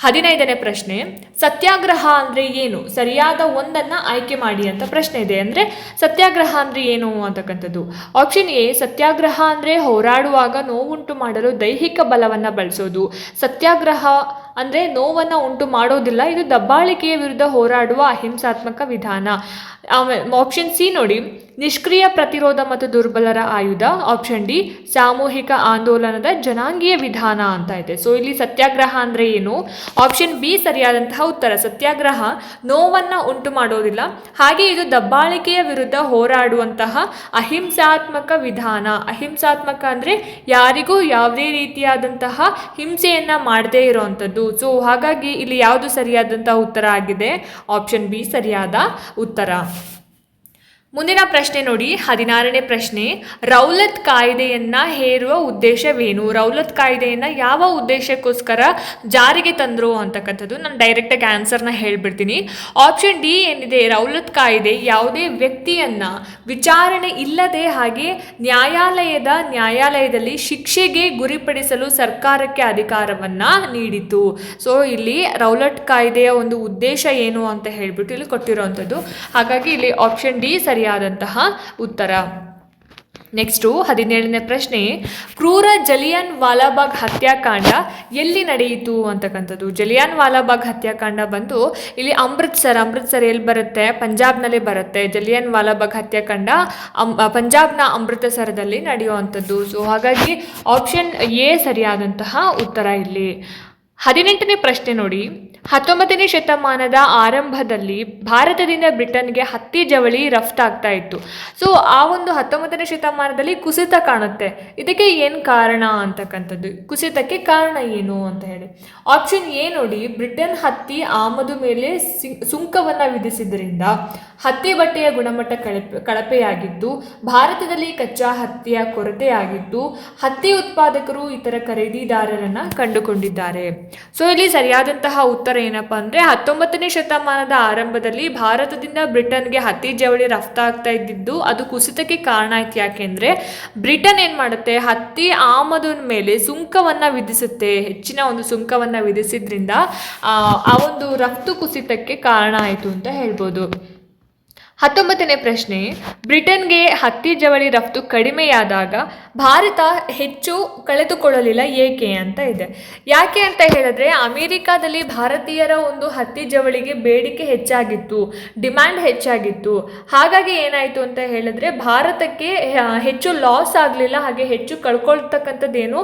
ಹದಿನೈದನೇ ಪ್ರಶ್ನೆ, ಸತ್ಯಾಗ್ರಹ ಅಂದ್ರೆ ಏನು? ಸರಿಯಾದ ಒಂದನ್ನ ಆಯ್ಕೆ ಮಾಡಿ ಅಂತ ಪ್ರಶ್ನೆ ಇದೆ. ಅಂದ್ರೆ ಸತ್ಯಾಗ್ರಹ ಅಂದ್ರೆ ಏನು ಅಂತಕ್ಕಂಥದ್ದು? ಆಪ್ಷನ್ ಎ, ಸತ್ಯಾಗ್ರಹ ಅಂದ್ರೆ ಹೋರಾಡುವಾಗ ನೋವುಂಟು ಮಾಡಲು ದೈಹಿಕ ಬಲವನ್ನ ಬಳಸೋದು. ಸತ್ಯಾಗ್ರಹ ಅಂದರೆ ನೋವನ್ನು ಉಂಟು ಮಾಡೋದಿಲ್ಲ. ಇದು ದಬ್ಬಾಳಿಕೆಯ ವಿರುದ್ಧ ಹೋರಾಡುವ ಅಹಿಂಸಾತ್ಮಕ ವಿಧಾನ. ಆಮೇಲೆ ಆಪ್ಷನ್ ಸಿ ನೋಡಿ. ನಿಷ್ಕ್ರಿಯ ಪ್ರತಿರೋಧ ಮತ್ತು ದುರ್ಬಲರ ಆಯುಧ ಆಪ್ಷನ್ ಡಿ ಸಾಮೂಹಿಕ ಆಂದೋಲನದ ಜನಾಂಗೀಯ ವಿಧಾನ ಅಂತ ಇದೆ. ಸೊ ಇಲ್ಲಿ ಸತ್ಯಾಗ್ರಹ ಅಂದರೆ ಏನು? ಆಪ್ಷನ್ ಬಿ ಸರಿಯಾದಂತಹ ಉತ್ತರ. ಸತ್ಯಾಗ್ರಹ, ನೋವನ್ನು ಉಂಟು ಮಾಡೋದಿಲ್ಲ. ಹಾಗೆ ಇದು ದಬ್ಬಾಳಿಕೆಯ ವಿರುದ್ಧ ಹೋರಾಡುವಂತಹ ಅಹಿಂಸಾತ್ಮಕ ವಿಧಾನ. ಅಹಿಂಸಾತ್ಮಕ ಅಂದರೆ ಯಾರಿಗೂ ಯಾವುದೇ ರೀತಿಯಾದಂತಹ ಹಿಂಸೆಯನ್ನು ಮಾಡದೇ ಇರೋವಂಥದ್ದು ಸೊ ಹಾಗಾಗಿ ಇಲ್ಲಿ ಯಾವುದು ಸರಿಯಾದಂತಹ ಉತ್ತರ ಆಗಿದೆ? ಆಪ್ಷನ್ ಬಿ ಸರಿಯಾದ ಉತ್ತರ. ಮುಂದಿನ ಪ್ರಶ್ನೆ ನೋಡಿ, ಹದಿನಾರನೇ ಪ್ರಶ್ನೆ, ರೌಲತ್ ಕಾಯ್ದೆಯನ್ನ ಹೇರುವ ಉದ್ದೇಶವೇನು? ರೌಲತ್ ಕಾಯ್ದೆಯನ್ನ ಯಾವ ಉದ್ದೇಶಕ್ಕೋಸ್ಕರ ಜಾರಿಗೆ ತಂದ್ರು ಅಂತಕ್ಕಂಥದ್ದು ನಾನು ಡೈರೆಕ್ಟಾಗಿ ಆನ್ಸರ್ನ ಹೇಳ್ಬಿಡ್ತೀನಿ. ಆಪ್ಷನ್ ಡಿ ಏನಿದೆ? ರೌಲತ್ ಕಾಯ್ದೆ ಯಾವುದೇ ವ್ಯಕ್ತಿಯನ್ನ ವಿಚಾರಣೆ ಇಲ್ಲದೆ ಹಾಗೆ ನ್ಯಾಯಾಲಯದ ನ್ಯಾಯಾಲಯದಲ್ಲಿ ಶಿಕ್ಷೆಗೆ ಗುರಿಪಡಿಸಲು ಸರ್ಕಾರಕ್ಕೆ ಅಧಿಕಾರವನ್ನ ನೀಡಿತು ಸೊ ಇಲ್ಲಿ ರೌಲಟ್ ಕಾಯ್ದೆಯ ಒಂದು ಉದ್ದೇಶ ಏನು ಅಂತ ಹೇಳ್ಬಿಟ್ಟು ಇಲ್ಲಿ ಕೊಟ್ಟಿರುವಂಥದ್ದು. ಹಾಗಾಗಿ ಇಲ್ಲಿ ಆಪ್ಷನ್ ಡಿ ಸರಿಯಾದಂತಹ ಉತ್ತರ. ನೆಕ್ಸ್ಟು ಹದಿನೇಳನೇ ಪ್ರಶ್ನೆ, ಕ್ರೂರ ಜಲಿಯನ್ ವಾಲಾಬಾಗ್ ಹತ್ಯಾಕಾಂಡ ಎಲ್ಲಿ ನಡೆಯಿತು ಅಂತಕ್ಕಂಥದ್ದು? ಜಲಿಯನ್ ವಾಲಾಬಾಗ್ ಹತ್ಯಾಕಾಂಡ ಬಂದು ಇಲ್ಲಿ ಅಮೃತ್ಸರ್ ಅಮೃತ್ಸರ್ ಎಲ್ಲಿ ಬರುತ್ತೆ? ಪಂಜಾಬ್ನಲ್ಲಿ ಬರುತ್ತೆ. ಜಲಿಯನ್ ವಾಲಾಬಾಗ್ ಹತ್ಯಾಕಾಂಡ ಅಮ್ ಪಂಜಾಬ್ನ ಅಮೃತಸರದಲ್ಲಿ ನಡೆಯುವಂಥದ್ದು. ಸೊ ಹಾಗಾಗಿ ಆಪ್ಷನ್ ಎ ಸರಿಯಾದಂತಹ ಉತ್ತರ ಇಲ್ಲಿ. ಹದಿನೆಂಟನೇ ಪ್ರಶ್ನೆ ನೋಡಿ. ಹತ್ತೊಂಬತ್ತನೇ ಶತಮಾನದ ಆರಂಭದಲ್ಲಿ ಭಾರತದಿಂದ ಬ್ರಿಟನ್ಗೆ ಹತ್ತಿ ಜವಳಿ ರಫ್ತಾಗ್ತಾ ಇತ್ತು. ಸೊ ಆ ಒಂದು ಹತ್ತೊಂಬತ್ತನೇ ಶತಮಾನದಲ್ಲಿ ಕುಸಿತ ಕಾಣುತ್ತೆ. ಇದಕ್ಕೆ ಏನು ಕಾರಣ ಅಂತಕ್ಕಂಥದ್ದು? ಕುಸಿತಕ್ಕೆ ಕಾರಣ ಏನು ಅಂತ ಹೇಳಿ. ಆಪ್ಷನ್ ಎ ನೋಡಿ, ಬ್ರಿಟನ್ ಹತ್ತಿ ಆಮದು ಮೇಲೆ ಸುಂಕವನ್ನು ವಿಧಿಸಿದ್ರಿಂದ ಹತ್ತಿ ಬಟ್ಟೆಯ ಗುಣಮಟ್ಟ ಕಳಪೆ ಕಳಪೆಯಾಗಿದ್ದು ಭಾರತದಲ್ಲಿ ಕಚ್ಚಾ ಹತ್ತಿಯ ಕೊರತೆಯಾಗಿದ್ದು ಹತ್ತಿ ಉತ್ಪಾದಕರು ಇತರ ಖರೀದಿದಾರರನ್ನು ಕಂಡುಕೊಂಡಿದ್ದಾರೆ. ಸೊ ಇಲ್ಲಿ ಸರಿಯಾದಂತಹ ಉತ್ತರ ಏನಪ್ಪಾ ಅಂದ್ರೆ ಹತ್ತೊಂಬತ್ತನೇ ಶತಮಾನದ ಆರಂಭದಲ್ಲಿ ಭಾರತದಿಂದ ಬ್ರಿಟನ್ಗೆ ಹತ್ತಿ ಜವಳಿ ರಫ್ತಾಗ್ತಾ ಇದ್ದಿದ್ದು ಅದು ಕುಸಿತಕ್ಕೆ ಕಾರಣ ಆಯ್ತು. ಯಾಕೆಂದ್ರೆ ಬ್ರಿಟನ್ ಏನು ಮಾಡುತ್ತೆ? ಹತ್ತಿ ಆಮದು ಮೇಲೆ ಸುಂಕವನ್ನ ವಿಧಿಸುತ್ತೆ. ಹೆಚ್ಚಿನ ಒಂದು ಸುಂಕವನ್ನ ವಿಧಿಸಿದ್ರಿಂದ ಆ ಒಂದು ರಫ್ತು ಕುಸಿತಕ್ಕೆ ಕಾರಣ ಆಯಿತು ಅಂತ ಹೇಳ್ಬೋದು. ಹತ್ತೊಂಬತ್ತನೇ ಪ್ರಶ್ನೆ, ಬ್ರಿಟನ್ಗೆ ಹತ್ತಿ ಜವಳಿ ರಫ್ತು ಕಡಿಮೆಯಾದಾಗ ಭಾರತ ಹೆಚ್ಚು ಕಳೆದುಕೊಳ್ಳಲಿಲ್ಲ ಏಕೆ ಅಂತ ಇದೆ. ಯಾಕೆ ಅಂತ ಹೇಳಿದ್ರೆ, ಅಮೇರಿಕಾದಲ್ಲಿ ಭಾರತೀಯರ ಒಂದು ಹತ್ತಿ ಜವಳಿಗೆ ಬೇಡಿಕೆ ಹೆಚ್ಚಾಗಿತ್ತು, ಡಿಮ್ಯಾಂಡ್ ಹೆಚ್ಚಾಗಿತ್ತು. ಹಾಗಾಗಿ ಏನಾಯಿತು ಅಂತ ಹೇಳಿದ್ರೆ, ಭಾರತಕ್ಕೆ ಹೆಚ್ಚು ಲಾಸ್ ಆಗಲಿಲ್ಲ, ಹಾಗೆ ಹೆಚ್ಚು ಕಳ್ಕೊಳ್ತಕ್ಕಂಥದ್ದೇನು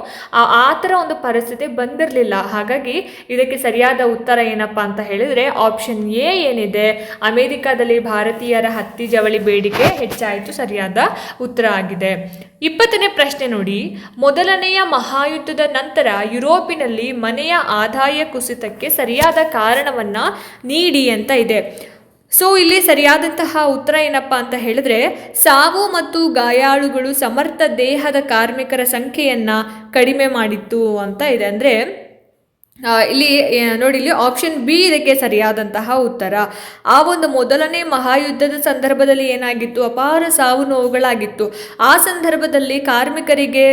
ಆ ಥರ ಒಂದು ಪರಿಸ್ಥಿತಿ ಬಂದಿರಲಿಲ್ಲ. ಹಾಗಾಗಿ ಇದಕ್ಕೆ ಸರಿಯಾದ ಉತ್ತರ ಏನಪ್ಪ ಅಂತ ಹೇಳಿದ್ರೆ, ಆಪ್ಷನ್ ಎ ಏನಿದೆ. ಅಮೇರಿಕಾದಲ್ಲಿ ಭಾರತೀಯರ ಹತ್ತಿ ಜವಳಿ ಬೇಡಿಕೆ ಹೆಚ್ಚಾಯಿತು, ಸರಿಯಾದ ಉತ್ತರ ಆಗಿದೆ. ಇಪ್ಪತ್ತನೇ ಪ್ರಶ್ನೆ ನೋಡಿ. ಮೊದಲನೆಯ ಮಹಾಯುದ್ಧದ ನಂತರ ಯುರೋಪಿನಲ್ಲಿ ಮನೆಯ ಆದಾಯ ಕುಸಿತಕ್ಕೆ ಸರಿಯಾದ ಕಾರಣವನ್ನ ನೀಡಿ ಅಂತ ಇದೆ. ಸೊ ಇಲ್ಲಿ ಸರಿಯಾದಂತಹ ಉತ್ತರ ಏನಪ್ಪ ಅಂತ ಹೇಳಿದ್ರೆ, ಸಾವು ಮತ್ತು ಗಾಯಾಳುಗಳು ಸಮರ್ಥ ದೇಹದ ಕಾರ್ಮಿಕರ ಸಂಖ್ಯೆಯನ್ನ ಕಡಿಮೆ ಮಾಡಿತ್ತು ಅಂತ ಇದೆ. ಅಂದ್ರೆ ಇಲ್ಲಿ ನೋಡಿ, ಇಲ್ಲಿ ಆಪ್ಷನ್ ಬಿ ಇದಕ್ಕೆ ಸರಿಯಾದಂತಹ ಉತ್ತರ. ಆ ಒಂದು ಮೊದಲನೇ ಮಹಾಯುದ್ಧದ ಸಂದರ್ಭದಲ್ಲಿ ಏನಾಗಿತ್ತು? ಅಪಾರ ಸಾವು ನೋವುಗಳಾಗಿತ್ತು. ಆ ಸಂದರ್ಭದಲ್ಲಿ ಕಾರ್ಮಿಕರಿಗೆ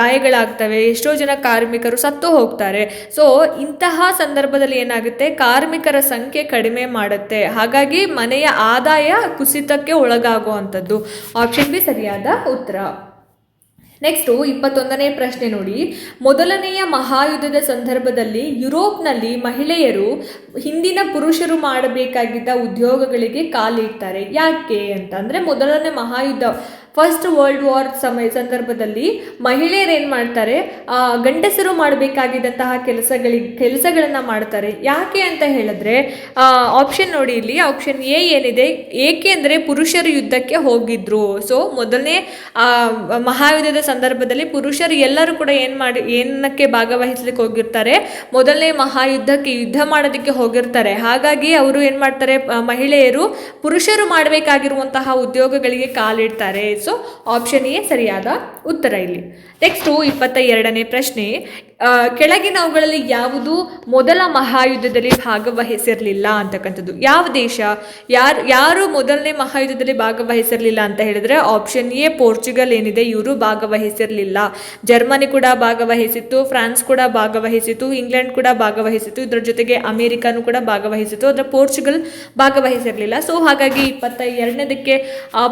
ಗಾಯಗಳಾಗ್ತವೆ. ಎಷ್ಟೋ ಜನ ಕಾರ್ಮಿಕರು ಸತ್ತು ಹೋಗ್ತಾರೆ. ಸೊ ಇಂತಹ ಸಂದರ್ಭದಲ್ಲಿ ಏನಾಗುತ್ತೆ? ಕಾರ್ಮಿಕರ ಸಂಖ್ಯೆ ಕಡಿಮೆ ಮಾಡುತ್ತೆ. ಹಾಗಾಗಿ ಮನೆಯ ಆದಾಯ ಕುಸಿತಕ್ಕೆ ಒಳಗಾಗುವಂಥದ್ದು. ಆಪ್ಷನ್ ಬಿ ಸರಿಯಾದ ಉತ್ತರ. ನೆಕ್ಸ್ಟು ಇಪ್ಪತ್ತೊಂದನೇ ಪ್ರಶ್ನೆ ನೋಡಿ. ಮೊದಲನೆಯ ಮಹಾಯುದ್ಧದ ಸಂದರ್ಭದಲ್ಲಿ ಯುರೋಪ್ನಲ್ಲಿ ಮಹಿಳೆಯರು ಹಿಂದಿನ ಪುರುಷರು ಮಾಡಬೇಕಾಗಿದ್ದ ಉದ್ಯೋಗಗಳಿಗೆ ಕಾಲಿಡ್ತಾರೆ. ಯಾಕೆ ಅಂತ ಅಂದರೆ ಮೊದಲನೇ ಮಹಾಯುದ್ಧ ಫಸ್ಟ್ ವರ್ಲ್ಡ್ ವಾರ್ ಸಮಯ ಸಂದರ್ಭದಲ್ಲಿ ಮಹಿಳೆಯರು ಏನು ಮಾಡ್ತಾರೆ? ಗಂಡಸರು ಮಾಡಬೇಕಾಗಿದ್ದಂತಹ ಕೆಲಸಗಳಿಗೆ, ಕೆಲಸಗಳನ್ನು ಮಾಡ್ತಾರೆ. ಯಾಕೆ ಅಂತ ಹೇಳಿದ್ರೆ ಆಪ್ಷನ್ ನೋಡಿ ಇಲ್ಲಿ ಆಪ್ಷನ್ ಎ ಏನಿದೆ? ಏಕೆ ಅಂದರೆ ಪುರುಷರು ಯುದ್ಧಕ್ಕೆ ಹೋಗಿದ್ರು. ಸೊ ಮೊದಲನೇ ಮಹಾಯುದ್ಧದ ಸಂದರ್ಭದಲ್ಲಿ ಪುರುಷರು ಎಲ್ಲರೂ ಕೂಡ ಏನು ಮಾಡಿ, ಏನಕ್ಕೆ ಭಾಗವಹಿಸ್ಲಿಕ್ಕೆ ಹೋಗಿರ್ತಾರೆ? ಮೊದಲನೇ ಮಹಾಯುದ್ಧಕ್ಕೆ ಯುದ್ಧ ಮಾಡೋದಕ್ಕೆ ಹೋಗಿರ್ತಾರೆ. ಹಾಗಾಗಿ ಅವರು ಏನು ಮಾಡ್ತಾರೆ? ಮಹಿಳೆಯರು ಪುರುಷರು ಮಾಡಬೇಕಾಗಿರುವಂತಹ ಉದ್ಯೋಗಗಳಿಗೆ ಕಾಲಿಡ್ತಾರೆ. ಸೊ ಆಪ್ಷನ್ ಎ ಸರಿಯಾದ ಉತ್ತರ ಇಲ್ಲಿ. ನೆಕ್ಸ್ಟು ಇಪ್ಪತ್ತ ಎರಡನೇ ಪ್ರಶ್ನೆ. ಕೆಳಗಿನವುಗಳಲ್ಲಿ ಯಾವುದು ಮೊದಲ ಮಹಾಯುದ್ಧದಲ್ಲಿ ಭಾಗವಹಿಸಿರಲಿಲ್ಲ ಅಂತಕ್ಕಂಥದ್ದು. ಯಾವ ದೇಶ? ಯಾರು ಯಾರು ಮೊದಲನೇ ಮಹಾಯುದ್ಧದಲ್ಲಿ ಭಾಗವಹಿಸಿರಲಿಲ್ಲ ಅಂತ ಹೇಳಿದ್ರೆ ಆಪ್ಷನ್ ಎ ಪೋರ್ಚುಗಲ್ ಏನಿದೆ, ಇವರು ಭಾಗವಹಿಸಿರಲಿಲ್ಲ. ಜರ್ಮನಿ ಕೂಡ ಭಾಗವಹಿಸಿತ್ತು, ಫ್ರಾನ್ಸ್ ಕೂಡ ಭಾಗವಹಿಸಿತು ಇಂಗ್ಲೆಂಡ್ ಕೂಡ ಭಾಗವಹಿಸಿತು ಇದರ ಜೊತೆಗೆ ಅಮೇರಿಕಾನು ಕೂಡ ಭಾಗವಹಿಸಿತು ಅದರ ಪೋರ್ಚುಗಲ್ ಭಾಗವಹಿಸಿರಲಿಲ್ಲ. ಸೊ ಹಾಗಾಗಿ ಇಪ್ಪತ್ತ ಎರಡನೇದಕ್ಕೆ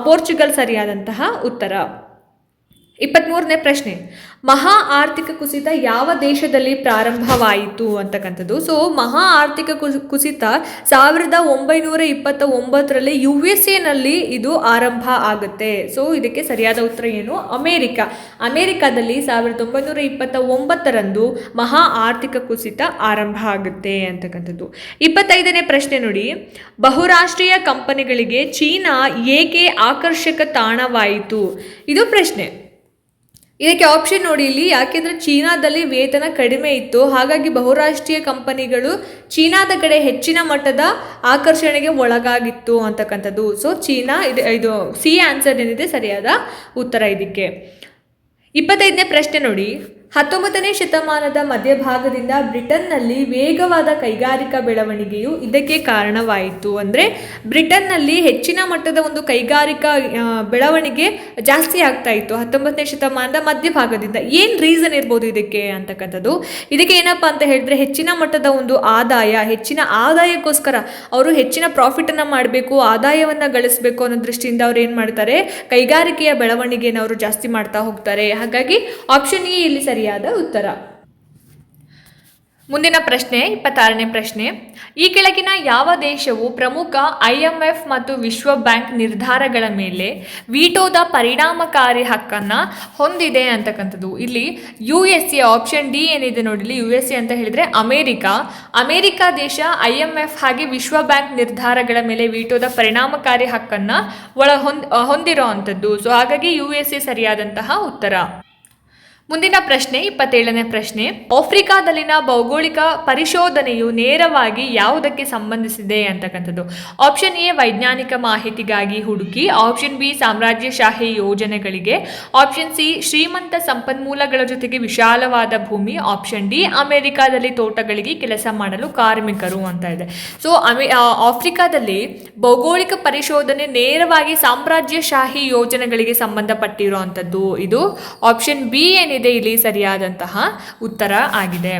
ಪೋರ್ಚುಗಲ್ ಸರಿಯಾದಂತಹ ಉತ್ತರ. ಇಪ್ಪತ್ತ್ಮೂರನೇ ಪ್ರಶ್ನೆ. ಮಹಾ ಆರ್ಥಿಕ ಕುಸಿತ ಯಾವ ದೇಶದಲ್ಲಿ ಪ್ರಾರಂಭವಾಯಿತು ಅಂತಕ್ಕಂಥದ್ದು. ಸೊ ಮಹಾ ಆರ್ಥಿಕ ಕುಸ್- ಕುಸಿತ ಸಾವಿರದ ಒಂಬೈನೂರ ಇಪ್ಪತ್ತ ಒಂಬತ್ತರಲ್ಲಿ ಯು ಎಸ್ ಎನಲ್ಲಿ ಇದು ಆರಂಭ ಆಗುತ್ತೆ. ಸೊ ಇದಕ್ಕೆ ಸರಿಯಾದ ಉತ್ತರ ಏನು? ಅಮೇರಿಕ. ಅಮೇರಿಕಾದಲ್ಲಿ ಸಾವಿರದ ಒಂಬೈನೂರ ಇಪ್ಪತ್ತ ಒಂಬತ್ತರಂದು ಮಹಾ ಆರ್ಥಿಕ ಕುಸಿತ ಆರಂಭ ಆಗುತ್ತೆ ಅಂತಕ್ಕಂಥದ್ದು. ಇಪ್ಪತ್ತೈದನೇ ಪ್ರಶ್ನೆ ನೋಡಿ. ಬಹುರಾಷ್ಟ್ರೀಯ ಕಂಪನಿಗಳಿಗೆ ಚೀನಾ ಏಕೆ ಆಕರ್ಷಕ ತಾಣವಾಯಿತು? ಇದು ಪ್ರಶ್ನೆ. ಇದಕ್ಕೆ ಆಪ್ಷನ್ ನೋಡಿ ಇಲ್ಲಿ, ಯಾಕೆಂದರೆ ಚೀನಾದಲ್ಲಿ ವೇತನ ಕಡಿಮೆ ಇತ್ತು. ಹಾಗಾಗಿ ಬಹುರಾಷ್ಟ್ರೀಯ ಕಂಪನಿಗಳು ಚೀನಾದ ಕಡೆ ಹೆಚ್ಚಿನ ಮಟ್ಟದ ಆಕರ್ಷಣೆಗೆ ಒಳಗಾಗಿತ್ತು ಅಂತಕ್ಕಂಥದ್ದು. ಸೊ ಚೀನಾ ಇದು ಇದು ಸಿ ಆನ್ಸರ್ ಏನಿದೆ, ಸರಿಯಾದ ಉತ್ತರ ಇದಕ್ಕೆ. ಇಪ್ಪತ್ತೈದನೇ ಪ್ರಶ್ನೆ ನೋಡಿ. ಹತ್ತೊಂಬತ್ತನೇ ಶತಮಾನದ ಮಧ್ಯಭಾಗದಿಂದ ಬ್ರಿಟನ್ನಲ್ಲಿ ವೇಗವಾದ ಕೈಗಾರಿಕಾ ಬೆಳವಣಿಗೆಯು ಇದಕ್ಕೆ ಕಾರಣವಾಯಿತು. ಅಂದರೆ ಬ್ರಿಟನ್ನಲ್ಲಿ ಹೆಚ್ಚಿನ ಮಟ್ಟದ ಒಂದು ಕೈಗಾರಿಕಾ ಬೆಳವಣಿಗೆ ಜಾಸ್ತಿ ಆಗ್ತಾ ಇತ್ತು ಹತ್ತೊಂಬತ್ತನೇ ಶತಮಾನದ ಮಧ್ಯಭಾಗದಿಂದ. ಏನು ರೀಸನ್ ಇರ್ಬೋದು ಇದಕ್ಕೆ ಅಂತಕ್ಕಂಥದ್ದು? ಇದಕ್ಕೆ ಏನಪ್ಪ ಅಂತ ಹೇಳಿದ್ರೆ ಹೆಚ್ಚಿನ ಮಟ್ಟದ ಒಂದು ಆದಾಯ, ಹೆಚ್ಚಿನ ಆದಾಯಕ್ಕೋಸ್ಕರ ಅವರು ಹೆಚ್ಚಿನ ಪ್ರಾಫಿಟನ್ನು ಮಾಡಬೇಕು, ಆದಾಯವನ್ನು ಗಳಿಸಬೇಕು ಅನ್ನೋ ದೃಷ್ಟಿಯಿಂದ ಅವ್ರು ಏನು ಮಾಡ್ತಾರೆ? ಕೈಗಾರಿಕೆಯ ಬೆಳವಣಿಗೆಯನ್ನು ಅವರು ಜಾಸ್ತಿ ಮಾಡ್ತಾ ಹೋಗ್ತಾರೆ. ಹಾಗಾಗಿ ಆಪ್ಷನ್ ಎ ಇಲ್ಲಿ ಸರಿಯಾದ ಉತ್ತರ. ಮುಂದಿನ ಪ್ರಶ್ನೆ, ಇಪ್ಪತ್ತಾರನೇ ಪ್ರಶ್ನೆ. ಈ ಕೆಳಗಿನ ಯಾವ ದೇಶವು ಪ್ರಮುಖ ಐಎಂಎಫ್ ಮತ್ತು ವಿಶ್ವ ಬ್ಯಾಂಕ್ ನಿರ್ಧಾರಗಳ ಮೇಲೆ ವೀಟೋದ ಪರಿಣಾಮಕಾರಿ ಹಕ್ಕನ್ನು ಹೊಂದಿದೆ ಅಂತಕ್ಕಂಥದ್ದು. ಇಲ್ಲಿ U S A option D ಏನಿದೆ ನೋಡಿ ಇಲ್ಲಿ ಯು ಎಸ್ ಎ ಅಂತ ಹೇಳಿದರೆ ಅಮೇರಿಕಾ. ಅಮೇರಿಕಾ ದೇಶ ಐ ಎಂ ಎಫ್ ಹಾಗೆ ವಿಶ್ವ ಬ್ಯಾಂಕ್ ನಿರ್ಧಾರಗಳ ಮೇಲೆ ವೀಟೋದ ಪರಿಣಾಮಕಾರಿ ಹಕ್ಕನ್ನು ಒಳ ಹೊಂದ್ ಹೊಂದಿರೋ ಅಂಥದ್ದು. ಸೊ, ಹಾಗಾಗಿ ಯು ಎಸ್ ಎ ಸರಿಯಾದಂತಹ ಉತ್ತರ. ಮುಂದಿನ ಪ್ರಶ್ನೆ, ಇಪ್ಪತ್ತೇಳನೇ ಪ್ರಶ್ನೆ. ಆಫ್ರಿಕಾದಲ್ಲಿನ ಭೌಗೋಳಿಕ ಪರಿಶೋಧನೆಯು ನೇರವಾಗಿ ಯಾವುದಕ್ಕೆ ಸಂಬಂಧಿಸಿದೆ ಅಂತಕ್ಕಂಥದ್ದು? ಆಪ್ಷನ್ ಎ, ವೈಜ್ಞಾನಿಕ ಮಾಹಿತಿಗಾಗಿ ಹುಡುಕಿ. ಆಪ್ಷನ್ ಬಿ, ಸಾಮ್ರಾಜ್ಯಶಾಹಿ ಯೋಜನೆಗಳಿಗೆ. ಆಪ್ಷನ್ ಸಿ, ಶ್ರೀಮಂತ ಸಂಪನ್ಮೂಲಗಳ ಜೊತೆಗೆ ವಿಶಾಲವಾದ ಭೂಮಿ. ಆಪ್ಷನ್ ಡಿ, ಅಮೆರಿಕಾದಲ್ಲಿ ತೋಟಗಳಿಗೆ ಕೆಲಸ ಮಾಡಲು ಕಾರ್ಮಿಕರು ಅಂತ ಇದೆ. ಸೊ ಅಮೆ ಆಫ್ರಿಕಾದಲ್ಲಿ ಭೌಗೋಳಿಕ ಪರಿಶೋಧನೆ ನೇರವಾಗಿ ಸಾಮ್ರಾಜ್ಯಶಾಹಿ ಯೋಜನೆಗಳಿಗೆ ಸಂಬಂಧಪಟ್ಟಿರುವಂಥದ್ದು ಇದು. ಆಪ್ಷನ್ ಬಿ ಏನಿದೆ? ಇಲ್ಲಿ ಸರಿಯಾದಂತಹ ಉತ್ತರ ಆಗಿದೆ.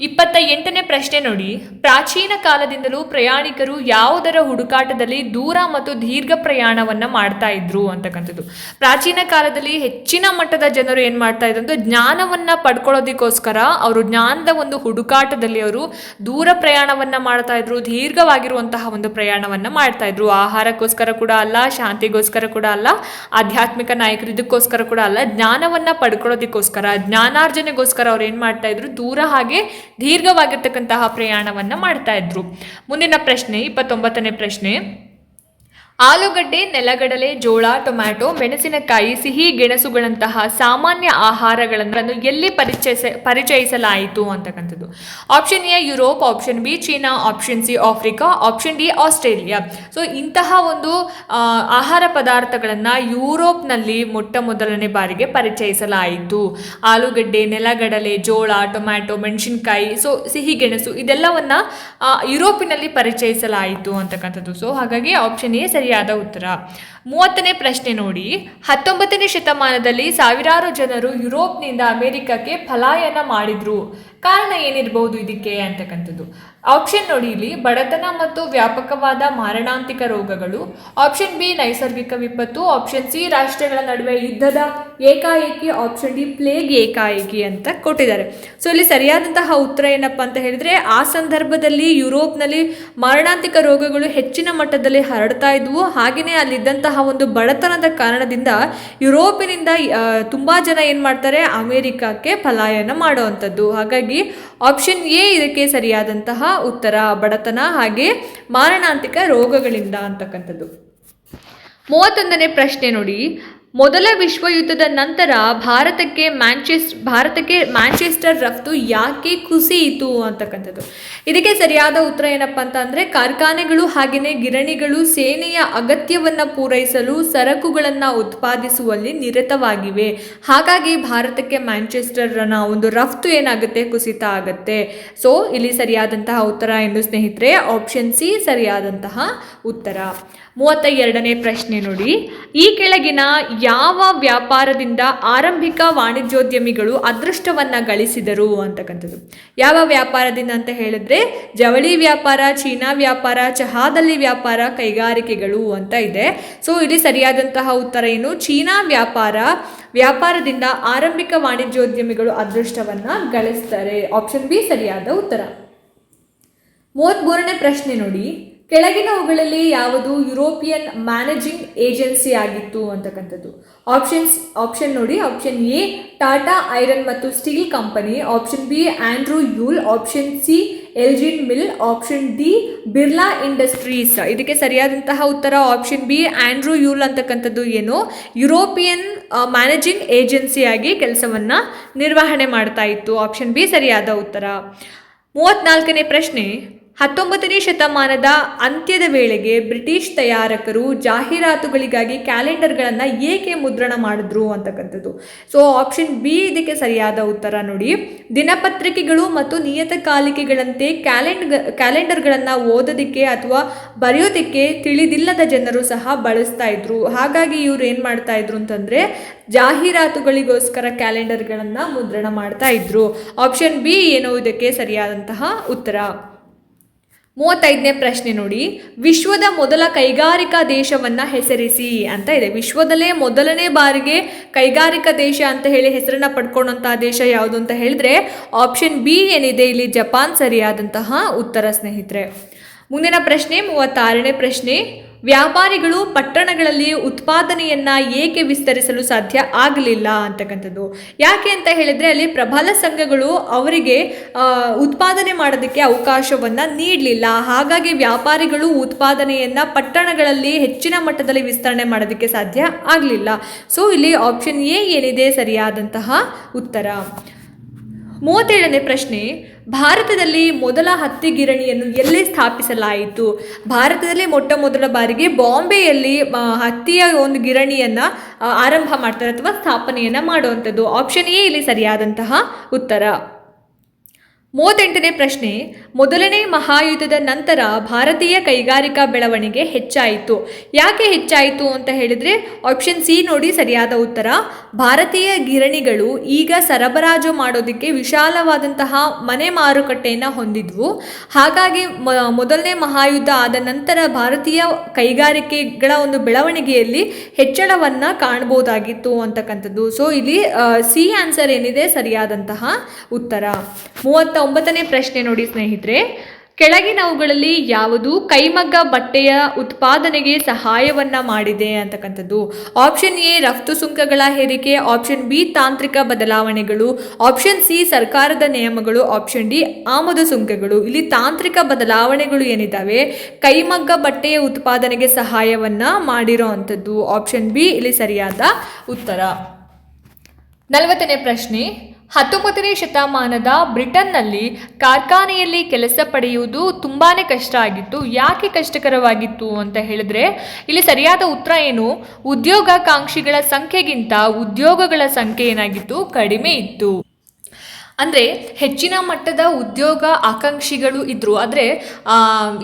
ಇಪ್ಪತ್ತ ಎಂಟನೇ ಪ್ರಶ್ನೆ ನೋಡಿ. ಪ್ರಾಚೀನ ಕಾಲದಿಂದಲೂ ಪ್ರಯಾಣಿಕರು ಯಾವುದರ ಹುಡುಕಾಟದಲ್ಲಿ ದೂರ ಮತ್ತು ದೀರ್ಘ ಪ್ರಯಾಣವನ್ನು ಮಾಡ್ತಾ ಇದ್ರು ಅಂತಕ್ಕಂಥದ್ದು. ಪ್ರಾಚೀನ ಕಾಲದಲ್ಲಿ ಹೆಚ್ಚಿನ ಮಟ್ಟದ ಜನರು ಏನು ಮಾಡ್ತಾ ಇದ್ರು ಅಂದ್ರೆ ಜ್ಞಾನವನ್ನು ಪಡ್ಕೊಳ್ಳೋದಕ್ಕೋಸ್ಕರ ಅವರು ಜ್ಞಾನದ ಒಂದು ಹುಡುಕಾಟದಲ್ಲಿ ಅವರು ದೂರ ಪ್ರಯಾಣವನ್ನು ಮಾಡ್ತಾ ಇದ್ರು, ದೀರ್ಘವಾಗಿರುವಂತಹ ಒಂದು ಪ್ರಯಾಣವನ್ನು ಮಾಡ್ತಾ ಇದ್ರು. ಆಹಾರಕ್ಕೋಸ್ಕರ ಕೂಡ ಅಲ್ಲ, ಶಾಂತಿಗೋಸ್ಕರ ಕೂಡ ಅಲ್ಲ, ಆಧ್ಯಾತ್ಮಿಕ ನಾಯಕರು ಇದಕ್ಕೋಸ್ಕರ ಕೂಡ ಅಲ್ಲ, ಜ್ಞಾನವನ್ನು ಪಡ್ಕೊಳ್ಳೋದಕ್ಕೋಸ್ಕರ, ಜ್ಞಾನಾರ್ಜನೆಗೋಸ್ಕರ ಅವ್ರು ಏನು ಮಾಡ್ತಾ ಇದ್ರು, ದೂರ ಹಾಗೆ ದೀರ್ಘವಾಗಿರ್ತಕ್ಕಂತಹ ಪ್ರಯಾಣವನ್ನು ಮಾಡ್ತಾ ಇದ್ರು. ಮುಂದಿನ ಪ್ರಶ್ನೆ ಇಪ್ಪತ್ತೊಂಬತ್ತನೇ ಪ್ರಶ್ನೆ. ಆಲೂಗಡ್ಡೆ, ನೆಲಗಡಲೆ, ಜೋಳ, ಟೊಮ್ಯಾಟೊ, ಮೆಣಸಿನಕಾಯಿ, ಸಿಹಿ, ಗೆಣಸುಗಳಂತಹ ಸಾಮಾನ್ಯ ಆಹಾರಗಳನ್ನು ಎಲ್ಲಿ ಪರಿಚಯಿಸ, ಪರಿಚಯಿಸಲಾಯಿತು ಅಂತಕ್ಕಂಥದ್ದು. Option A Europe, option B China, option C Africa, option D Australia. So, ಇಂತಹ ಒಂದು ಆಹಾರ ಪದಾರ್ಥಗಳನ್ನು ಯುರೋಪ್ನಲ್ಲಿ ಮೊಟ್ಟ ಮೊದಲನೇ ಬಾರಿಗೆ ಪರಿಚಯಿಸಲಾಯಿತು. ಆಲೂಗಡ್ಡೆ, ನೆಲಗಡಲೆ, ಜೋಳ, ಟೊಮ್ಯಾಟೊ, ಮೆಣಸಿನಕಾಯಿ, ಸೊ, ಸಿಹಿ, ಗೆಣಸು, ಇದೆಲ್ಲವನ್ನು ಯುರೋಪಿನಲ್ಲಿ ಪರಿಚಯಿಸಲಾಯಿತು ಅಂತಕ್ಕಂಥದ್ದು. ಸೊ, ಹಾಗಾಗಿ ಆಪ್ಷನ್ ಎ ಸರಿಯಾದ ಉತ್ತರ. ಮೂವತ್ತನೇ ಪ್ರಶ್ನೆ ನೋಡಿ. ಹತ್ತೊಂಬತ್ತನೇ ಶತಮಾನದಲ್ಲಿ ಸಾವಿರಾರು ಜನರು ಯುರೋಪ್ನಿಂದ ಅಮೆರಿಕಕ್ಕೆ ಪಲಾಯನ ಮಾಡಿದ್ರು. ಕಾರಣ ಏನಿರಬಹುದು ಇದಕ್ಕೆ ಅಂತಕ್ಕಂಥದ್ದು? ಆಪ್ಷನ್ ನೋಡಿ ಇಲ್ಲಿ, ಬಡತನ ಮತ್ತು ವ್ಯಾಪಕವಾದ ಮಾರಣಾಂತಿಕ ರೋಗಗಳು. ಆಪ್ಷನ್ ಬಿ, ನೈಸರ್ಗಿಕ ವಿಪತ್ತು. ಆಪ್ಷನ್ ಸಿ, ರಾಷ್ಟ್ರಗಳ ನಡುವೆ ಯುದ್ಧದ ಏಕಾಏಕಿ, ಆಪ್ಷನ್ ಡಿ, ಪ್ಲೇಗ್ ಏಕಾಏಕಿ ಅಂತ ಕೊಟ್ಟಿದ್ದಾರೆ. ಸೊ ಇಲ್ಲಿ ಸರಿಯಾದಂತಹ ಉತ್ತರ ಏನಪ್ಪ ಅಂತ ಹೇಳಿದ್ರೆ, ಆ ಸಂದರ್ಭದಲ್ಲಿ ಯುರೋಪ್ನಲ್ಲಿ ಮಾರಣಾಂತಿಕ ರೋಗಗಳು ಹೆಚ್ಚಿನ ಮಟ್ಟದಲ್ಲಿ ಹರಡ್ತಾ ಇದ್ವು. ಹಾಗೆಯೇ ಅಲ್ಲಿದ್ದಂತಹ ಒಂದು ಬಡತನದ ಕಾರಣದಿಂದ ಯುರೋಪಿನಿಂದ ತುಂಬ ಜನ ಏನು ಮಾಡ್ತಾರೆ, ಅಮೆರಿಕಕ್ಕೆ ಪಲಾಯನ ಮಾಡುವಂಥದ್ದು. ಹಾಗಾಗಿ, ಆಪ್ಷನ್ ಎ ಇದಕ್ಕೆ ಸರಿಯಾದಂತಹ ಉತ್ತರ ಬಡತನ ಹಾಗೆ ಮಾರಣಾಂತಿಕ ರೋಗಗಳಿಂದ ಅಂತಕ್ಕಂಥದ್ದು. ಮೂವತ್ತೊಂದನೇ ಪ್ರಶ್ನೆ ನೋಡಿ. ಮೊದಲ ವಿಶ್ವಯುದ್ಧದ ನಂತರ ಭಾರತಕ್ಕೆ ಮ್ಯಾಂಚೆಸ್ ಭಾರತಕ್ಕೆ ಮ್ಯಾಂಚೆಸ್ಟರ್ ರಫ್ತು ಯಾಕೆ ಕುಸಿಯಿತು ಅಂತಕ್ಕಂಥದ್ದು. ಇದಕ್ಕೆ ಸರಿಯಾದ ಉತ್ತರ ಏನಪ್ಪ ಅಂತ ಅಂದರೆ ಕಾರ್ಖಾನೆಗಳು ಹಾಗೆಯೇ ಗಿರಣಿಗಳು ಸೇನೆಯ ಅಗತ್ಯವನ್ನು ಪೂರೈಸಲು ಸರಕುಗಳನ್ನು ಉತ್ಪಾದಿಸುವಲ್ಲಿ ನಿರತವಾಗಿವೆ. ಹಾಗಾಗಿ ಭಾರತಕ್ಕೆ ಮ್ಯಾಂಚೆಸ್ಟರ್ನ ಒಂದು ರಫ್ತು ಏನಾಗುತ್ತೆ? ಕುಸಿತ ಆಗುತ್ತೆ. ಸೊ ಇಲ್ಲಿ ಸರಿಯಾದಂತಹ ಉತ್ತರ, ಎಂದು ಸ್ನೇಹಿತರೆ ಆಪ್ಷನ್ ಸಿ ಸರಿಯಾದಂತಹ ಉತ್ತರ. ಮೂವತ್ತ ಎರಡನೇ ಪ್ರಶ್ನೆ ನೋಡಿ. ಈ ಕೆಳಗಿನ ಯಾವ ವ್ಯಾಪಾರದಿಂದ ಆರಂಭಿಕ ವಾಣಿಜ್ಯೋದ್ಯಮಿಗಳು ಅದೃಷ್ಟವನ್ನ ಗಳಿಸಿದರು ಅಂತಕ್ಕಂಥದ್ದು. ಯಾವ ವ್ಯಾಪಾರದಿಂದ ಅಂತ ಹೇಳಿದ್ರೆ, ಜವಳಿ ವ್ಯಾಪಾರ, ಚೀನಾ ವ್ಯಾಪಾರ, ಚಹಾದಲ್ಲಿ ವ್ಯಾಪಾರ, ಕೈಗಾರಿಕೆಗಳು ಅಂತ ಇದೆ. ಸೊ ಇಲ್ಲಿ ಸರಿಯಾದಂತಹ ಉತ್ತರ ಏನು? ಚೀನಾ ವ್ಯಾಪಾರ, ವ್ಯಾಪಾರದಿಂದ ಆರಂಭಿಕ ವಾಣಿಜ್ಯೋದ್ಯಮಿಗಳು ಅದೃಷ್ಟವನ್ನ ಗಳಿಸ್ತಾರೆ. ಆಪ್ಷನ್ ಬಿ ಸರಿಯಾದ ಉತ್ತರ. ಮೂವತ್ತ್ಮೂರನೇ ಪ್ರಶ್ನೆ ನೋಡಿ. ಕೆಳಗಿನವುಗಳಲ್ಲಿ ಯಾವುದು ಯುರೋಪಿಯನ್ ಮ್ಯಾನೇಜಿಂಗ್ ಏಜೆನ್ಸಿ ಆಗಿತ್ತು ಅಂತಕ್ಕಂಥದ್ದು. ಆಪ್ಷನ್ಸ್, ಆಪ್ಷನ್ ನೋಡಿ, ಆಪ್ಷನ್ ಎ, ಟಾಟಾ ಐರನ್ ಮತ್ತು steel company, option B, Andrew Yule, option C, Elgin mill, option D, Birla industries. ಇದಕ್ಕೆ ಸರಿಯಾದಂತಹ ಉತ್ತರ ಆಪ್ಷನ್ ಬಿ, ಆಂಡ್ರೂ ಯೂಲ್ ಅಂತಕ್ಕಂಥದ್ದು ಏನು? ಯುರೋಪಿಯನ್ ಮ್ಯಾನೇಜಿಂಗ್ ಏಜೆನ್ಸಿಯಾಗಿ ಕೆಲಸವನ್ನು ನಿರ್ವಹಣೆ ಮಾಡ್ತಾ ಇತ್ತು. ಆಪ್ಷನ್ ಬಿ ಸರಿಯಾದ ಉತ್ತರ. ಮೂವತ್ನಾಲ್ಕನೇ ಪ್ರಶ್ನೆ. ಹತ್ತೊಂಬತ್ತನೇ ಶತಮಾನದ ಅಂತ್ಯದ ವೇಳೆಗೆ ಬ್ರಿಟಿಷ್ ತಯಾರಕರು ಜಾಹೀರಾತುಗಳಿಗಾಗಿ ಕ್ಯಾಲೆಂಡರ್ಗಳನ್ನು ಏಕೆ ಮುದ್ರಣ ಮಾಡಿದ್ರು ಅಂತಕ್ಕಂಥದ್ದು. ಸೊ, ಆಪ್ಷನ್ ಬಿ ಇದಕ್ಕೆ ಸರಿಯಾದ ಉತ್ತರ ನೋಡಿ. ದಿನಪತ್ರಿಕೆಗಳು ಮತ್ತು ನಿಯತಕಾಲಿಕೆಗಳಂತೆ ಕ್ಯಾಲೆಂಡ್ ಕ್ಯಾಲೆಂಡರ್ಗಳನ್ನು ಓದೋದಕ್ಕೆ ಅಥವಾ ಬರೆಯೋದಕ್ಕೆ ತಿಳಿದಿಲ್ಲದ ಜನರು ಸಹ ಬಳಸ್ತಾ ಇದ್ರು. ಹಾಗಾಗಿ ಇವ್ರು ಏನು ಮಾಡ್ತಾ ಇದ್ರು ಅಂತಂದರೆ ಜಾಹೀರಾತುಗಳಿಗೋಸ್ಕರ ಕ್ಯಾಲೆಂಡರ್ಗಳನ್ನು ಮುದ್ರಣ ಮಾಡ್ತಾ ಇದ್ರು. ಆಪ್ಷನ್ ಬಿ ಏನೋ ಇದಕ್ಕೆ ಸರಿಯಾದಂತಹ ಉತ್ತರ? ಮೂವತ್ತೈದನೇ ಪ್ರಶ್ನೆ ನೋಡಿ. ವಿಶ್ವದ ಮೊದಲ ಕೈಗಾರಿಕಾ ದೇಶವನ್ನ ಹೆಸರಿಸಿ ಅಂತ ಇದೆ. ವಿಶ್ವದಲ್ಲೇ ಮೊದಲನೇ ಬಾರಿಗೆ ಕೈಗಾರಿಕಾ ದೇಶ ಅಂತ ಹೇಳಿ ಹೆಸರನ್ನ ಪಡ್ಕೊಂಡಂತಹ ದೇಶ ಯಾವುದು ಅಂತ ಹೇಳಿದ್ರೆ ಆಪ್ಷನ್ ಬಿ ಏನಿದೆ? ಇಲ್ಲಿ ಜಪಾನ್ ಸರಿಯಾದಂತಹ ಉತ್ತರ ಸ್ನೇಹಿತರೆ. ಮುಂದಿನ ಪ್ರಶ್ನೆ, ಮೂವತ್ತಾರನೇ ಪ್ರಶ್ನೆ. ವ್ಯಾಪಾರಿಗಳು ಪಟ್ಟಣಗಳಲ್ಲಿ ಉತ್ಪಾದನೆಯನ್ನ ಏಕೆ ವಿಸ್ತರಿಸಲು ಸಾಧ್ಯ ಆಗಲಿಲ್ಲ ಅಂತಕ್ಕಂಥದ್ದು. ಯಾಕೆ ಅಂತ ಹೇಳಿದ್ರೆ ಅಲ್ಲಿ ಪ್ರಬಲ ಸಂಘಗಳು ಅವರಿಗೆ ಉತ್ಪಾದನೆ ಮಾಡೋದಕ್ಕೆ ಅವಕಾಶವನ್ನ ನೀಡಲಿಲ್ಲ. ಹಾಗಾಗಿ ವ್ಯಾಪಾರಿಗಳು ಉತ್ಪಾದನೆಯನ್ನ ಪಟ್ಟಣಗಳಲ್ಲಿ ಹೆಚ್ಚಿನ ಮಟ್ಟದಲ್ಲಿ ವಿಸ್ತರಣೆ ಮಾಡೋದಕ್ಕೆ ಸಾಧ್ಯ ಆಗಲಿಲ್ಲ. ಸೊ ಇಲ್ಲಿ ಆಪ್ಷನ್ ಎ ಏನಿದೆ? ಸರಿಯಾದಂತಹ ಉತ್ತರ. ಮೂವತ್ತೇಳನೇ ಪ್ರಶ್ನೆ, ಭಾರತದಲ್ಲಿ ಮೊದಲ ಹತ್ತಿ ಗಿರಣಿಯನ್ನು ಎಲ್ಲಿ ಸ್ಥಾಪಿಸಲಾಯಿತು? ಭಾರತದಲ್ಲಿ ಮೊಟ್ಟ ಮೊದಲ ಬಾರಿಗೆ ಬಾಂಬೆಯಲ್ಲಿ ಹತ್ತಿಯ ಒಂದು ಗಿರಣಿಯನ್ನು ಆರಂಭ ಮಾಡ್ತಾರೆ ಅಥವಾ ಸ್ಥಾಪನೆಯನ್ನು ಮಾಡುವಂಥದ್ದು. ಆಪ್ಷನ್ ಎ ಇಲ್ಲಿ ಸರಿಯಾದಂತಹ ಉತ್ತರ. ಮೂವತ್ತೆಂಟನೇ ಪ್ರಶ್ನೆ, ಮೊದಲನೇ ಮಹಾಯುದ್ಧದ ನಂತರ ಭಾರತೀಯ ಕೈಗಾರಿಕಾ ಬೆಳವಣಿಗೆ ಹೆಚ್ಚಾಯಿತು. ಯಾಕೆ ಹೆಚ್ಚಾಯಿತು ಅಂತ ಹೇಳಿದರೆ ಆಪ್ಷನ್ ಸಿ ನೋಡಿ ಸರಿಯಾದ ಉತ್ತರ. ಭಾರತೀಯ ಗಿರಣಿಗಳು ಈಗ ಸರಬರಾಜು ಮಾಡೋದಕ್ಕೆ ವಿಶಾಲವಾದಂತಹ ಮನೆ ಮಾರುಕಟ್ಟೆಯನ್ನು ಹೊಂದಿದ್ವು. ಹಾಗಾಗಿ ಮೊದಲನೇ ಮಹಾಯುದ್ಧ ಆದ ನಂತರ ಭಾರತೀಯ ಕೈಗಾರಿಕೆಗಳ ಒಂದು ಬೆಳವಣಿಗೆಯಲ್ಲಿ ಹೆಚ್ಚಳವನ್ನು ಕಾಣಬಹುದಾಗಿತ್ತು ಅಂತಕ್ಕಂಥದ್ದು. ಸೊ ಇಲ್ಲಿ ಸಿ ಆನ್ಸರ್ ಏನಿದೆ? ಸರಿಯಾದಂತಹ ಉತ್ತರ. ಮೂವತ್ತ ಒಂಬತ್ತನೇ ಪ್ರಶ್ನೆ ನೋಡಿ ಸ್ನೇಹಿತರೆ. ಕೆಳಗಿನವುಗಳಲ್ಲಿ ಯಾವುದು ಕೈಮಗ್ಗ ಬಟ್ಟೆಯ ಉತ್ಪಾದನೆಗೆ ಸಹಾಯವನ್ನ ಮಾಡಿದೆ ಅಂತಕ್ಕಂಥದ್ದು. ಆಪ್ಷನ್ ಎ ರಫ್ತು ಸುಂಕಗಳ ಹೇರಿಕೆ, ಆಪ್ಷನ್ ಬಿ ತಾಂತ್ರಿಕ ಬದಲಾವಣೆಗಳು, ಆಪ್ಷನ್ ಸಿ ಸರ್ಕಾರದ ನಿಯಮಗಳು, ಆಪ್ಷನ್ ಡಿ ಆಮದು ಸುಂಕಗಳು. ಇಲ್ಲಿ ತಾಂತ್ರಿಕ ಬದಲಾವಣೆಗಳು ಏನಿದ್ದಾವೆ? ಕೈಮಗ್ಗ ಬಟ್ಟೆಯ ಉತ್ಪಾದನೆಗೆ ಸಹಾಯವನ್ನ ಮಾಡಿರೋ ಅಂಥದ್ದು. ಆಪ್ಷನ್ ಬಿ ಇಲ್ಲಿ ಸರಿಯಾದ ಉತ್ತರ. ನಲವತ್ತನೇ ಪ್ರಶ್ನೆ. ಹತ್ತೊಂಬತ್ತನೇ ಶತಮಾನದ ಬ್ರಿಟನ್ನಲ್ಲಿ ಕಾರ್ಖಾನೆಯಲ್ಲಿ ಕೆಲಸ ಪಡೆಯುವುದು ತುಂಬಾ ಕಷ್ಟ ಆಗಿತ್ತು. ಯಾಕೆ ಕಷ್ಟಕರವಾಗಿತ್ತು ಅಂತ ಹೇಳಿದ್ರೆ, ಇಲ್ಲಿ ಸರಿಯಾದ ಉತ್ತರ ಏನು? ಉದ್ಯೋಗಾಕಾಂಕ್ಷಿಗಳ ಸಂಖ್ಯೆಗಿಂತ ಉದ್ಯೋಗಗಳ ಸಂಖ್ಯೆ ಏನಾಗಿತ್ತು? ಕಡಿಮೆ ಇತ್ತು. ಅಂದರೆ ಹೆಚ್ಚಿನ ಮಟ್ಟದ ಉದ್ಯೋಗ ಆಕಾಂಕ್ಷಿಗಳು ಇದ್ದರು ಆದರೆ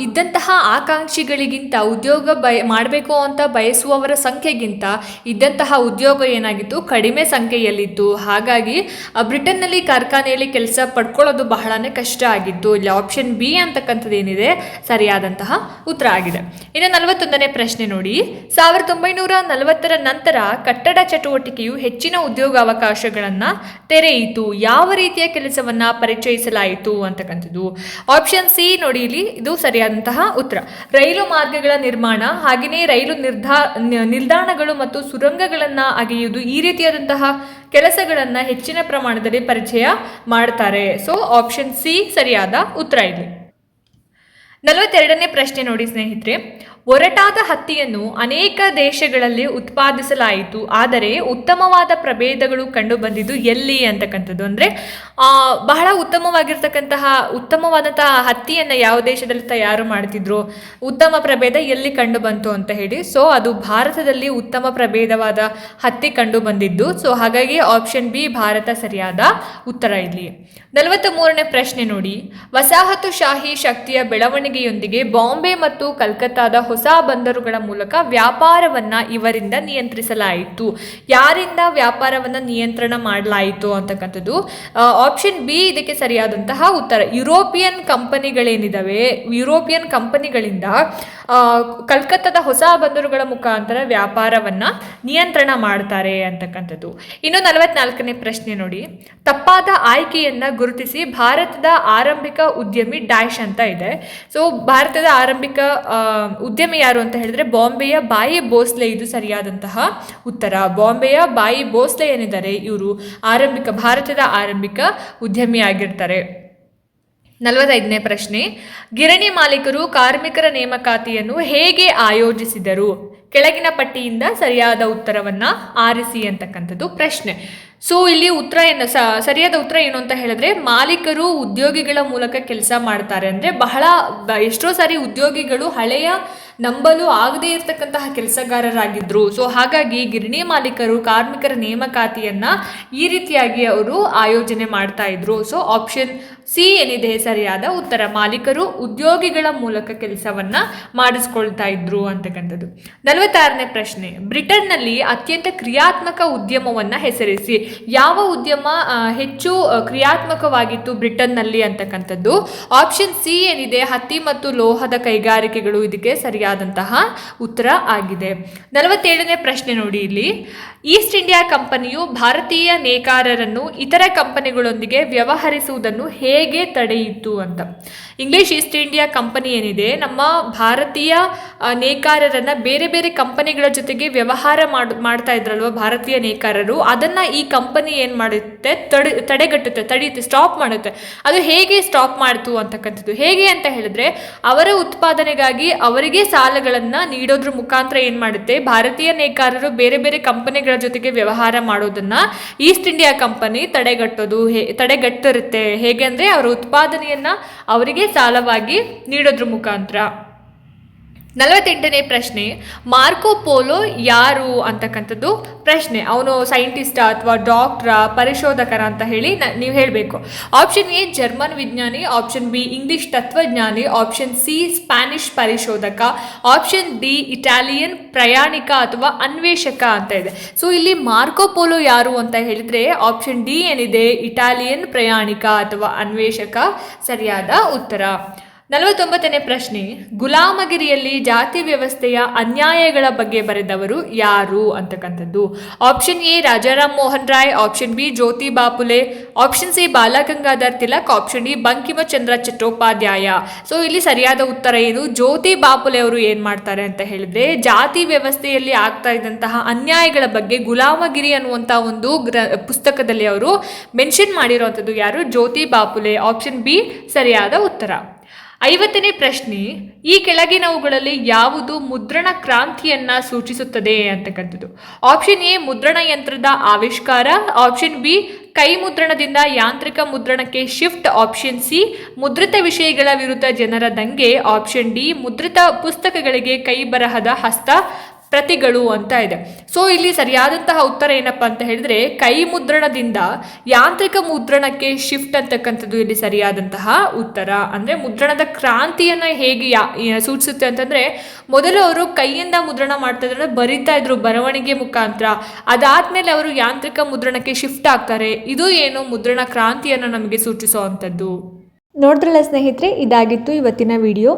ಇದ್ದಂತಹ ಆಕಾಂಕ್ಷಿಗಳಿಗಿಂತ ಉದ್ಯೋಗ ಬಯ, ಮಾಡಬೇಕು ಅಂತ ಬಯಸುವವರ ಸಂಖ್ಯೆಗಿಂತ ಇದ್ದಂತಹ ಉದ್ಯೋಗ ಏನಾಗಿತ್ತು? ಕಡಿಮೆ ಸಂಖ್ಯೆಯಲ್ಲಿತ್ತು. ಹಾಗಾಗಿ ಬ್ರಿಟನ್ನಲ್ಲಿ ಕಾರ್ಖಾನೆಯಲ್ಲಿ ಕೆಲಸ ಪಡ್ಕೊಳ್ಳೋದು ಬಹಳನೇ ಕಷ್ಟ ಆಗಿತ್ತು. ಇಲ್ಲಿ ಆಪ್ಷನ್ ಬಿ ಅಂತಕ್ಕಂಥದ್ದು ಏನಿದೆ? ಸರಿಯಾದಂತಹ ಉತ್ತರ ಆಗಿದೆ. ಇನ್ನು ನಲವತ್ತೊಂದನೇ ಪ್ರಶ್ನೆ ನೋಡಿ. ಸಾವಿರದ ಒಂಬೈನೂರ ನಲವತ್ತರ ನಂತರ ಕಟ್ಟಡ ಚಟುವಟಿಕೆಯು ಹೆಚ್ಚಿನ ಉದ್ಯೋಗಾವಕಾಶಗಳನ್ನು ತೆರೆಯಿತು. ಯಾವ ರೀತಿಯ ಕೆಲಸವನ್ನ ಪರಿಚಯಿಸಲಾಯಿತು ಅಂತಕ್ಕಂಥದ್ದು. ಆಪ್ಷನ್ ಸಿ ನೋಡಿ ಇಲ್ಲಿ, ಇದು ಸರಿಯಾದಂತಹ ಉತ್ತರ. ರೈಲು ಮಾರ್ಗಗಳ ನಿರ್ಮಾಣ, ಹಾಗೆಯೇ ರೈಲು ನಿರ್ಧಾ ನಿಲ್ದಾಣಗಳು ಮತ್ತು ಸುರಂಗಗಳನ್ನು ಅಗೆಯುವುದು ಈ ರೀತಿಯಾದಂತಹ ಕೆಲಸಗಳನ್ನು ಹೆಚ್ಚಿನ ಪ್ರಮಾಣದಲ್ಲಿ ಪರಿಚಯ ಮಾಡ್ತಾರೆ. ಸೊ ಆಪ್ಷನ್ ಸಿ ಸರಿಯಾದ ಉತ್ತರ ಇಲ್ಲಿ. ನಲವತ್ತೆರಡನೇ ಪ್ರಶ್ನೆ ನೋಡಿ ಸ್ನೇಹಿತರೆ. ಒರಟಾದ ಹತ್ತಿಯನ್ನು ಅನೇಕ ದೇಶಗಳಲ್ಲಿ ಉತ್ಪಾದಿಸಲಾಯಿತು. ಆದರೆ ಉತ್ತಮವಾದ ಪ್ರಭೇದಗಳು ಕಂಡುಬಂದಿದ್ದು ಎಲ್ಲಿ ಅಂತಕ್ಕಂಥದ್ದು? ಅಂದರೆ ಬಹಳ ಉತ್ತಮವಾಗಿರ್ತಕ್ಕಂತಹ ಉತ್ತಮವಾದಂತಹ ಹತ್ತಿಯನ್ನು ಯಾವ ದೇಶದಲ್ಲಿ ತಯಾರು ಮಾಡ್ತಿದ್ರು? ಉತ್ತಮ ಪ್ರಭೇದ ಎಲ್ಲಿ ಕಂಡು ಬಂತು ಅಂತ ಹೇಳಿ. ಸೊ ಅದು ಭಾರತದಲ್ಲಿ ಉತ್ತಮ ಪ್ರಭೇದವಾದ ಹತ್ತಿ ಕಂಡು ಬಂದಿದ್ದು ಸೊ ಹಾಗಾಗಿ ಆಪ್ಷನ್ ಬಿ ಭಾರತ ಸರಿಯಾದ ಉತ್ತರ ಇಲ್ಲಿ. ನಲವತ್ತ ಮೂರನೇ ಪ್ರಶ್ನೆ ನೋಡಿ. ವಸಾಹತುಶಾಹಿ ಶಕ್ತಿಯ ಬೆಳವಣಿಗೆಯೊಂದಿಗೆ ಬಾಂಬೆ ಮತ್ತು ಕಲ್ಕತ್ತಾದ ಬಂದರುಗಳ ಮೂಲಕ ವ್ಯಾಪಾರವನ್ನ ಇವರಿಂದ ನಿಯಂತ್ರಿಸಲಾಯಿತು. ಯಾರಿಂದ ವ್ಯಾಪಾರವನ್ನ ನಿಯಂತ್ರಣ ಮಾಡಲಾಯಿತು ಅಂತಕ್ಕಂಥದ್ದು? ಆಪ್ಷನ್ ಬಿ ಇದಕ್ಕೆ ಸರಿಯಾದಂತಹ ಉತ್ತರ. ಯುರೋಪಿಯನ್ ಕಂಪನಿಗಳೇನಿದಾವೆ ಯುರೋಪಿಯನ್ ಕಂಪನಿಗಳಿಂದ ಕಲ್ಕತ್ತಾದ ಹೊಸ ಬಂದರುಗಳ ಮುಖಾಂತರ ವ್ಯಾಪಾರವನ್ನ ನಿಯಂತ್ರಣ ಮಾಡ್ತಾರೆ ಅಂತಕ್ಕಂಥದ್ದು. ಇನ್ನು ನಲವತ್ನಾಲ್ಕನೇ ಪ್ರಶ್ನೆ ನೋಡಿ. ತಪ್ಪಾದ ಆಯ್ಕೆಯನ್ನು ಗುರುತಿಸಿ ಭಾರತದ ಆರಂಭಿಕ ಉದ್ಯಮಿ ಡ್ಯಾಶ್ ಅಂತ ಇದೆ. ಸೊ ಭಾರತದ ಆರಂಭಿಕ ಉದ್ಯಮಿ ಯಾರು ಅಂತ ಹೇಳಿದ್ರೆ ಬಾಂಬೆಯ ಬಾಯಿ ಬೋಸ್ಲೆ ಇದು ಸರಿಯಾದಂತಹ ಉತ್ತರ. ಬಾಂಬೆಯ ಬಾಯಿ ಬೋಸ್ಲೆ ಏನಿದ್ದಾರೆ? ಇವರು ಆರಂಭಿಕ, ಭಾರತದ ಆರಂಭಿಕ ಉದ್ಯಮಿ ಆಗಿರ್ತಾರೆ. ನಲವತ್ತೈದನೇ ಪ್ರಶ್ನೆ. ಗಿರಣಿ ಮಾಲೀಕರು ಕಾರ್ಮಿಕರ ನೇಮಕಾತಿಯನ್ನು ಹೇಗೆ ಆಯೋಜಿಸಿದರು? ಕೆಳಗಿನ ಪಟ್ಟಿಯಿಂದ ಸರಿಯಾದ ಉತ್ತರವನ್ನ ಆರಿಸಿ ಅಂತಕ್ಕಂಥದ್ದು ಪ್ರಶ್ನೆ. ಸೊ ಇಲ್ಲಿ ಉತ್ತರ ಏನು ಸರಿಯಾದ ಉತ್ತರ ಏನು ಅಂತ ಹೇಳಿದ್ರೆ, ಮಾಲೀಕರು ಉದ್ಯೋಗಿಗಳ ಮೂಲಕ ಕೆಲಸ ಮಾಡ್ತಾರೆ. ಅಂದರೆ ಬಹಳ ಎಷ್ಟೋ ಸಾರಿ ಉದ್ಯೋಗಿಗಳು ಹಳೆಯ ನಂಬಲು ಆಗದೇ ಇರತಕ್ಕಂತಹ ಕೆಲಸಗಾರರಾಗಿದ್ದರು ಸೊ ಹಾಗಾಗಿ ಗಿರಣಿ ಮಾಲೀಕರು, ಕಾರ್ಮಿಕರ ನೇಮಕಾತಿಯನ್ನ ಈ ರೀತಿಯಾಗಿ ಅವರು ಆಯೋಜನೆ ಮಾಡ್ತಾ ಇದ್ರು. ಸೊ ಆಪ್ಷನ್ ಸಿ ಏನಿದೆ ಸರಿಯಾದ ಉತ್ತರ? ಮಾಲೀಕರು ಉದ್ಯೋಗಿಗಳ ಮೂಲಕ ಕೆಲಸವನ್ನ ಮಾಡಿಸ್ಕೊಳ್ತಾ ಇದ್ರು ಅಂತಕ್ಕಂಥದ್ದು ನಲವತ್ತಾರನೇ ಪ್ರಶ್ನೆ. ಬ್ರಿಟನ್ನಲ್ಲಿ ಅತ್ಯಂತ ಕ್ರಿಯಾತ್ಮಕ ಉದ್ಯಮವನ್ನ ಹೆಸರಿಸಿ. ಯಾವ ಉದ್ಯಮ ಹೆಚ್ಚು ಕ್ರಿಯಾತ್ಮಕವಾಗಿತ್ತು ಬ್ರಿಟನ್ನಲ್ಲಿ ಅಂತಕ್ಕಂಥದ್ದು ಆಪ್ಷನ್ ಸಿ ಏನಿದೆ? ಹತ್ತಿ ಮತ್ತು ಲೋಹದ ಕೈಗಾರಿಕೆಗಳು ಇದಕ್ಕೆ ಸರಿಯಾದಂತಹ ಉತ್ತರ ಆಗಿದೆ. ನಲವತ್ತೇಳನೇ ಪ್ರಶ್ನೆ ನೋಡಿ ಇಲ್ಲಿ. ಈಸ್ಟ್ ಇಂಡಿಯಾ ಕಂಪನಿಯು ಭಾರತೀಯ ನೇಕಾರರನ್ನು ಇತರ ಕಂಪನಿಗಳೊಂದಿಗೆ ವ್ಯವಹರಿಸುವುದನ್ನು ಹೇಗೆ ತಡೆಯಿತು ಅಂತ. ಇಂಗ್ಲಿಷ್ ಈಸ್ಟ್ ಇಂಡಿಯಾ ಕಂಪನಿ ಏನಿದೆ, ನಮ್ಮ ಭಾರತೀಯ ನೇಕಾರರನ್ನ ಬೇರೆ ಬೇರೆ ಕಂಪನಿಗಳ ಜೊತೆಗೆ ವ್ಯವಹಾರ ಮಾಡ್, ಮಾಡ್ತಾ ಇದ್ರಲ್ವ ಭಾರತೀಯ ನೇಕಾರರು, ಅದನ್ನ ಈ ಕಂಪನಿ ಏನ್ ಮಾಡುತ್ತೆ, ತಡೆ, ತಡೆಗಟ್ಟುತ್ತೆ, ತಡೆಯುತ್ತೆ ಸ್ಟಾಪ್ ಮಾಡುತ್ತೆ. ಅದು ಹೇಗೆ ಸ್ಟಾಪ್ ಮಾಡ್ತು ಅಂತಕ್ಕಂಥದ್ದು. ಹೇಗೆ ಅಂತ ಹೇಳಿದ್ರೆ, ಅವರ ಉತ್ಪಾದನೆಗಾಗಿ ಅವರಿಗೆ ಸಾಲಗಳನ್ನ ನೀಡೋದ್ರ ಮುಖಾಂತರ ಏನ್ ಮಾಡುತ್ತೆ? ಭಾರತೀಯ ನೇಕಾರರು ಬೇರೆ ಬೇರೆ ಕಂಪನಿಗಳ ಜೊತೆಗೆ ವ್ಯವಹಾರ ಮಾಡೋದನ್ನ ಈಸ್ಟ್ ಇಂಡಿಯಾ ಕಂಪನಿ ತಡೆಗಟ್ಟೋದು, ಹೇ, ತಡೆಗಟ್ಟಿರುತ್ತೆ. ಹೇಗೆ ಅಂದ್ರೆ ಅವರ ಉತ್ಪಾದನೆಯನ್ನ ಅವರಿಗೆ ಸಾಲವಾಗಿ ನೀಡೋದ್ರ ಮುಖಾಂತರ. ನಲವತ್ತೆಂಟನೇ ಪ್ರಶ್ನೆ, ಮಾರ್ಕೋ ಪೋಲೋ ಯಾರು ಅಂತಕ್ಕಂಥದ್ದು ಪ್ರಶ್ನೆ. ಅವನು ಸೈಂಟಿಸ್ಟ ಅಥವಾ ಡಾಕ್ಟ್ರ, ಪರಿಶೋಧಕರ ಅಂತ ಹೇಳಿ ನೀವು ಹೇಳಬೇಕು. ಆಪ್ಷನ್ ಎ, ಜರ್ಮನ್ ವಿಜ್ಞಾನಿ. ಆಪ್ಷನ್ ಬಿ, ಇಂಗ್ಲಿಷ್ ತತ್ವಜ್ಞಾನಿ. ಆಪ್ಷನ್ ಸಿ, ಸ್ಪ್ಯಾನಿಷ್ ಪರಿಶೋಧಕ. ಆಪ್ಷನ್ ಡಿ, ಇಟಾಲಿಯನ್ ಪ್ರಯಾಣಿಕ ಅಥವಾ ಅನ್ವೇಷಕ ಅಂತ ಇದೆ. ಸೊ, ಇಲ್ಲಿ ಮಾರ್ಕೋ ಪೋಲೋ ಯಾರು ಅಂತ ಹೇಳಿದ್ರೆ ಆಪ್ಷನ್ ಡಿ ಏನಿದೆ? ಇಟಾಲಿಯನ್ ಪ್ರಯಾಣಿಕ ಅಥವಾ ಅನ್ವೇಷಕ? ಸರಿಯಾದ ಉತ್ತರ. ನಲವತ್ತೊಂಬತ್ತನೇ ಪ್ರಶ್ನೆ, ಗುಲಾಮಗಿರಿಯಲ್ಲಿ ಜಾತಿ ವ್ಯವಸ್ಥೆಯ ಅನ್ಯಾಯಗಳ ಬಗ್ಗೆ ಬರೆದವರು ಯಾರು ಅಂತಕ್ಕಂಥದ್ದು? Option A Rajaram Mohan Roy option B Jyoti Baphule option C Balagangadhar Tilak option D Bankimchandra Chattopadhyay. So ಇಲ್ಲಿ ಸರಿಯಾದ ಉತ್ತರ ಏನು? ಜ್ಯೋತಿ ಬಾಪುಲೆ ಅವರು ಏನು ಮಾಡ್ತಾರೆ ಅಂತ ಹೇಳಿದ್ರೆ, ಜಾತಿ ವ್ಯವಸ್ಥೆಯಲ್ಲಿ ಆಗ್ತಾ ಇದ್ದಂತಹ ಅನ್ಯಾಯಗಳ ಬಗ್ಗೆ ಗುಲಾಮಗಿರಿ ಅನ್ನುವಂಥ ಒಂದು ಗ್ರ, ಪುಸ್ತಕದಲ್ಲಿ ಅವರು ಮೆನ್ಷನ್ ಮಾಡಿರುವಂಥದ್ದು ಯಾರು? ಜ್ಯೋತಿ ಬಾಪುಲೆ. ಆಪ್ಷನ್ ಬಿ ಸರಿಯಾದ ಉತ್ತರ. ಐವತ್ತನೇ ಪ್ರಶ್ನೆ, ಈ ಕೆಳಗಿನವುಗಳಲ್ಲಿ ಯಾವುದು ಮುದ್ರಣ ಕ್ರಾಂತಿಯನ್ನ ಸೂಚಿಸುತ್ತದೆ ಅಂತಕ್ಕಂಥದ್ದು? ಆಪ್ಷನ್ ಎ, ಮುದ್ರಣ ಯಂತ್ರದ ಆವಿಷ್ಕಾರ. ಆಪ್ಷನ್ ಬಿ, ಕೈ ಮುದ್ರಣದಿಂದ ಯಾಂತ್ರಿಕ ಮುದ್ರಣಕ್ಕೆ ಶಿಫ್ಟ್ ಆಪ್ಷನ್ ಸಿ, ಮುದ್ರಿತ ವಿಷಯಗಳ ವಿರುದ್ಧ ಜನರ ದಂಗೆ. ಆಪ್ಷನ್ ಡಿ, ಮುದ್ರಿತ ಪುಸ್ತಕಗಳಿಗೆ ಕೈ ಬರಹದ ಹಸ್ತ. ಪ್ರತಿಗಳು ಅಂತ ಇದೆ. ಸೊ ಇಲ್ಲಿ ಸರಿಯಾದಂತಹ ಉತ್ತರ ಏನಪ್ಪ ಅಂತ ಹೇಳಿದ್ರೆ, ಕೈ ಮುದ್ರಣದಿಂದ ಯಾಂತ್ರಿಕ ಮುದ್ರಣಕ್ಕೆ ಶಿಫ್ಟ್ ಅಂತಕ್ಕಂಥದ್ದು ಇಲ್ಲಿ ಸರಿಯಾದಂತಹ ಉತ್ತರ. ಅಂದ್ರೆ ಮುದ್ರಣದ ಕ್ರಾಂತಿಯನ್ನ ಹೇಗೆ ಯಾ ಸೂಚಿಸುತ್ತೆ ಅಂತಂದ್ರೆ, ಮೊದಲು ಅವರು ಕೈಯಿಂದ ಮುದ್ರಣ ಮಾಡ್ತಾ ಇದ್ರೆ ಬರಿತಾ ಇದ್ರು ಬರವಣಿಗೆ ಮುಖಾಂತರ. ಅದಾದ್ಮೇಲೆ ಅವರು ಯಾಂತ್ರಿಕ ಮುದ್ರಣಕ್ಕೆ ಶಿಫ್ಟ್ ಆಗ್ತಾರೆ. ಇದು ಏನು ಮುದ್ರಣ ಕ್ರಾಂತಿಯನ್ನು ನಮಗೆ ಸೂಚಿಸುವಂಥದ್ದು ನೋಡಿದ್ರಲ್ಲ ಸ್ನೇಹಿತರೆ, ಇದಾಗಿತ್ತು ಇವತ್ತಿನ ವಿಡಿಯೋ.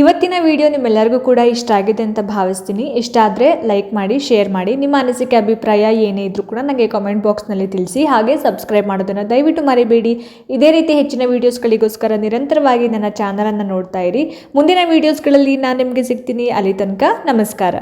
ಇವತ್ತಿನ ವಿಡಿಯೋ ನಿಮ್ಮೆಲ್ಲರಿಗೂ ಕೂಡ ಇಷ್ಟ ಆಗಿದೆ ಅಂತ ಭಾವಿಸ್ತೀನಿ. ಇಷ್ಟ ಆದರೆ ಲೈಕ್ ಮಾಡಿ, ಶೇರ್ ಮಾಡಿ. ನಿಮ್ಮ ಅನಿಸಿಕೆ, ಅಭಿಪ್ರಾಯ ಏನೇ ಇದ್ರೂ ಕೂಡ ನನಗೆ ಕಾಮೆಂಟ್ ಬಾಕ್ಸ್ನಲ್ಲಿ ತಿಳಿಸಿ. ಹಾಗೆ ಸಬ್ಸ್ಕ್ರೈಬ್ ಮಾಡೋದನ್ನು ದಯವಿಟ್ಟು ಮರಿಬೇಡಿ. ಇದೇ ರೀತಿ ಹೆಚ್ಚಿನ ವೀಡಿಯೋಸ್ಗಳಿಗೋಸ್ಕರ ನಿರಂತರವಾಗಿ ನನ್ನ ಚಾನಲನ್ನು ನೋಡ್ತಾ ಇರಿ. ಮುಂದಿನ ವೀಡಿಯೋಸ್ಗಳಲ್ಲಿ ನಾನು ನಿಮಗೆ ಸಿಗ್ತೀನಿ. ಅಲ್ಲಿ ತನಕ ನಮಸ್ಕಾರ.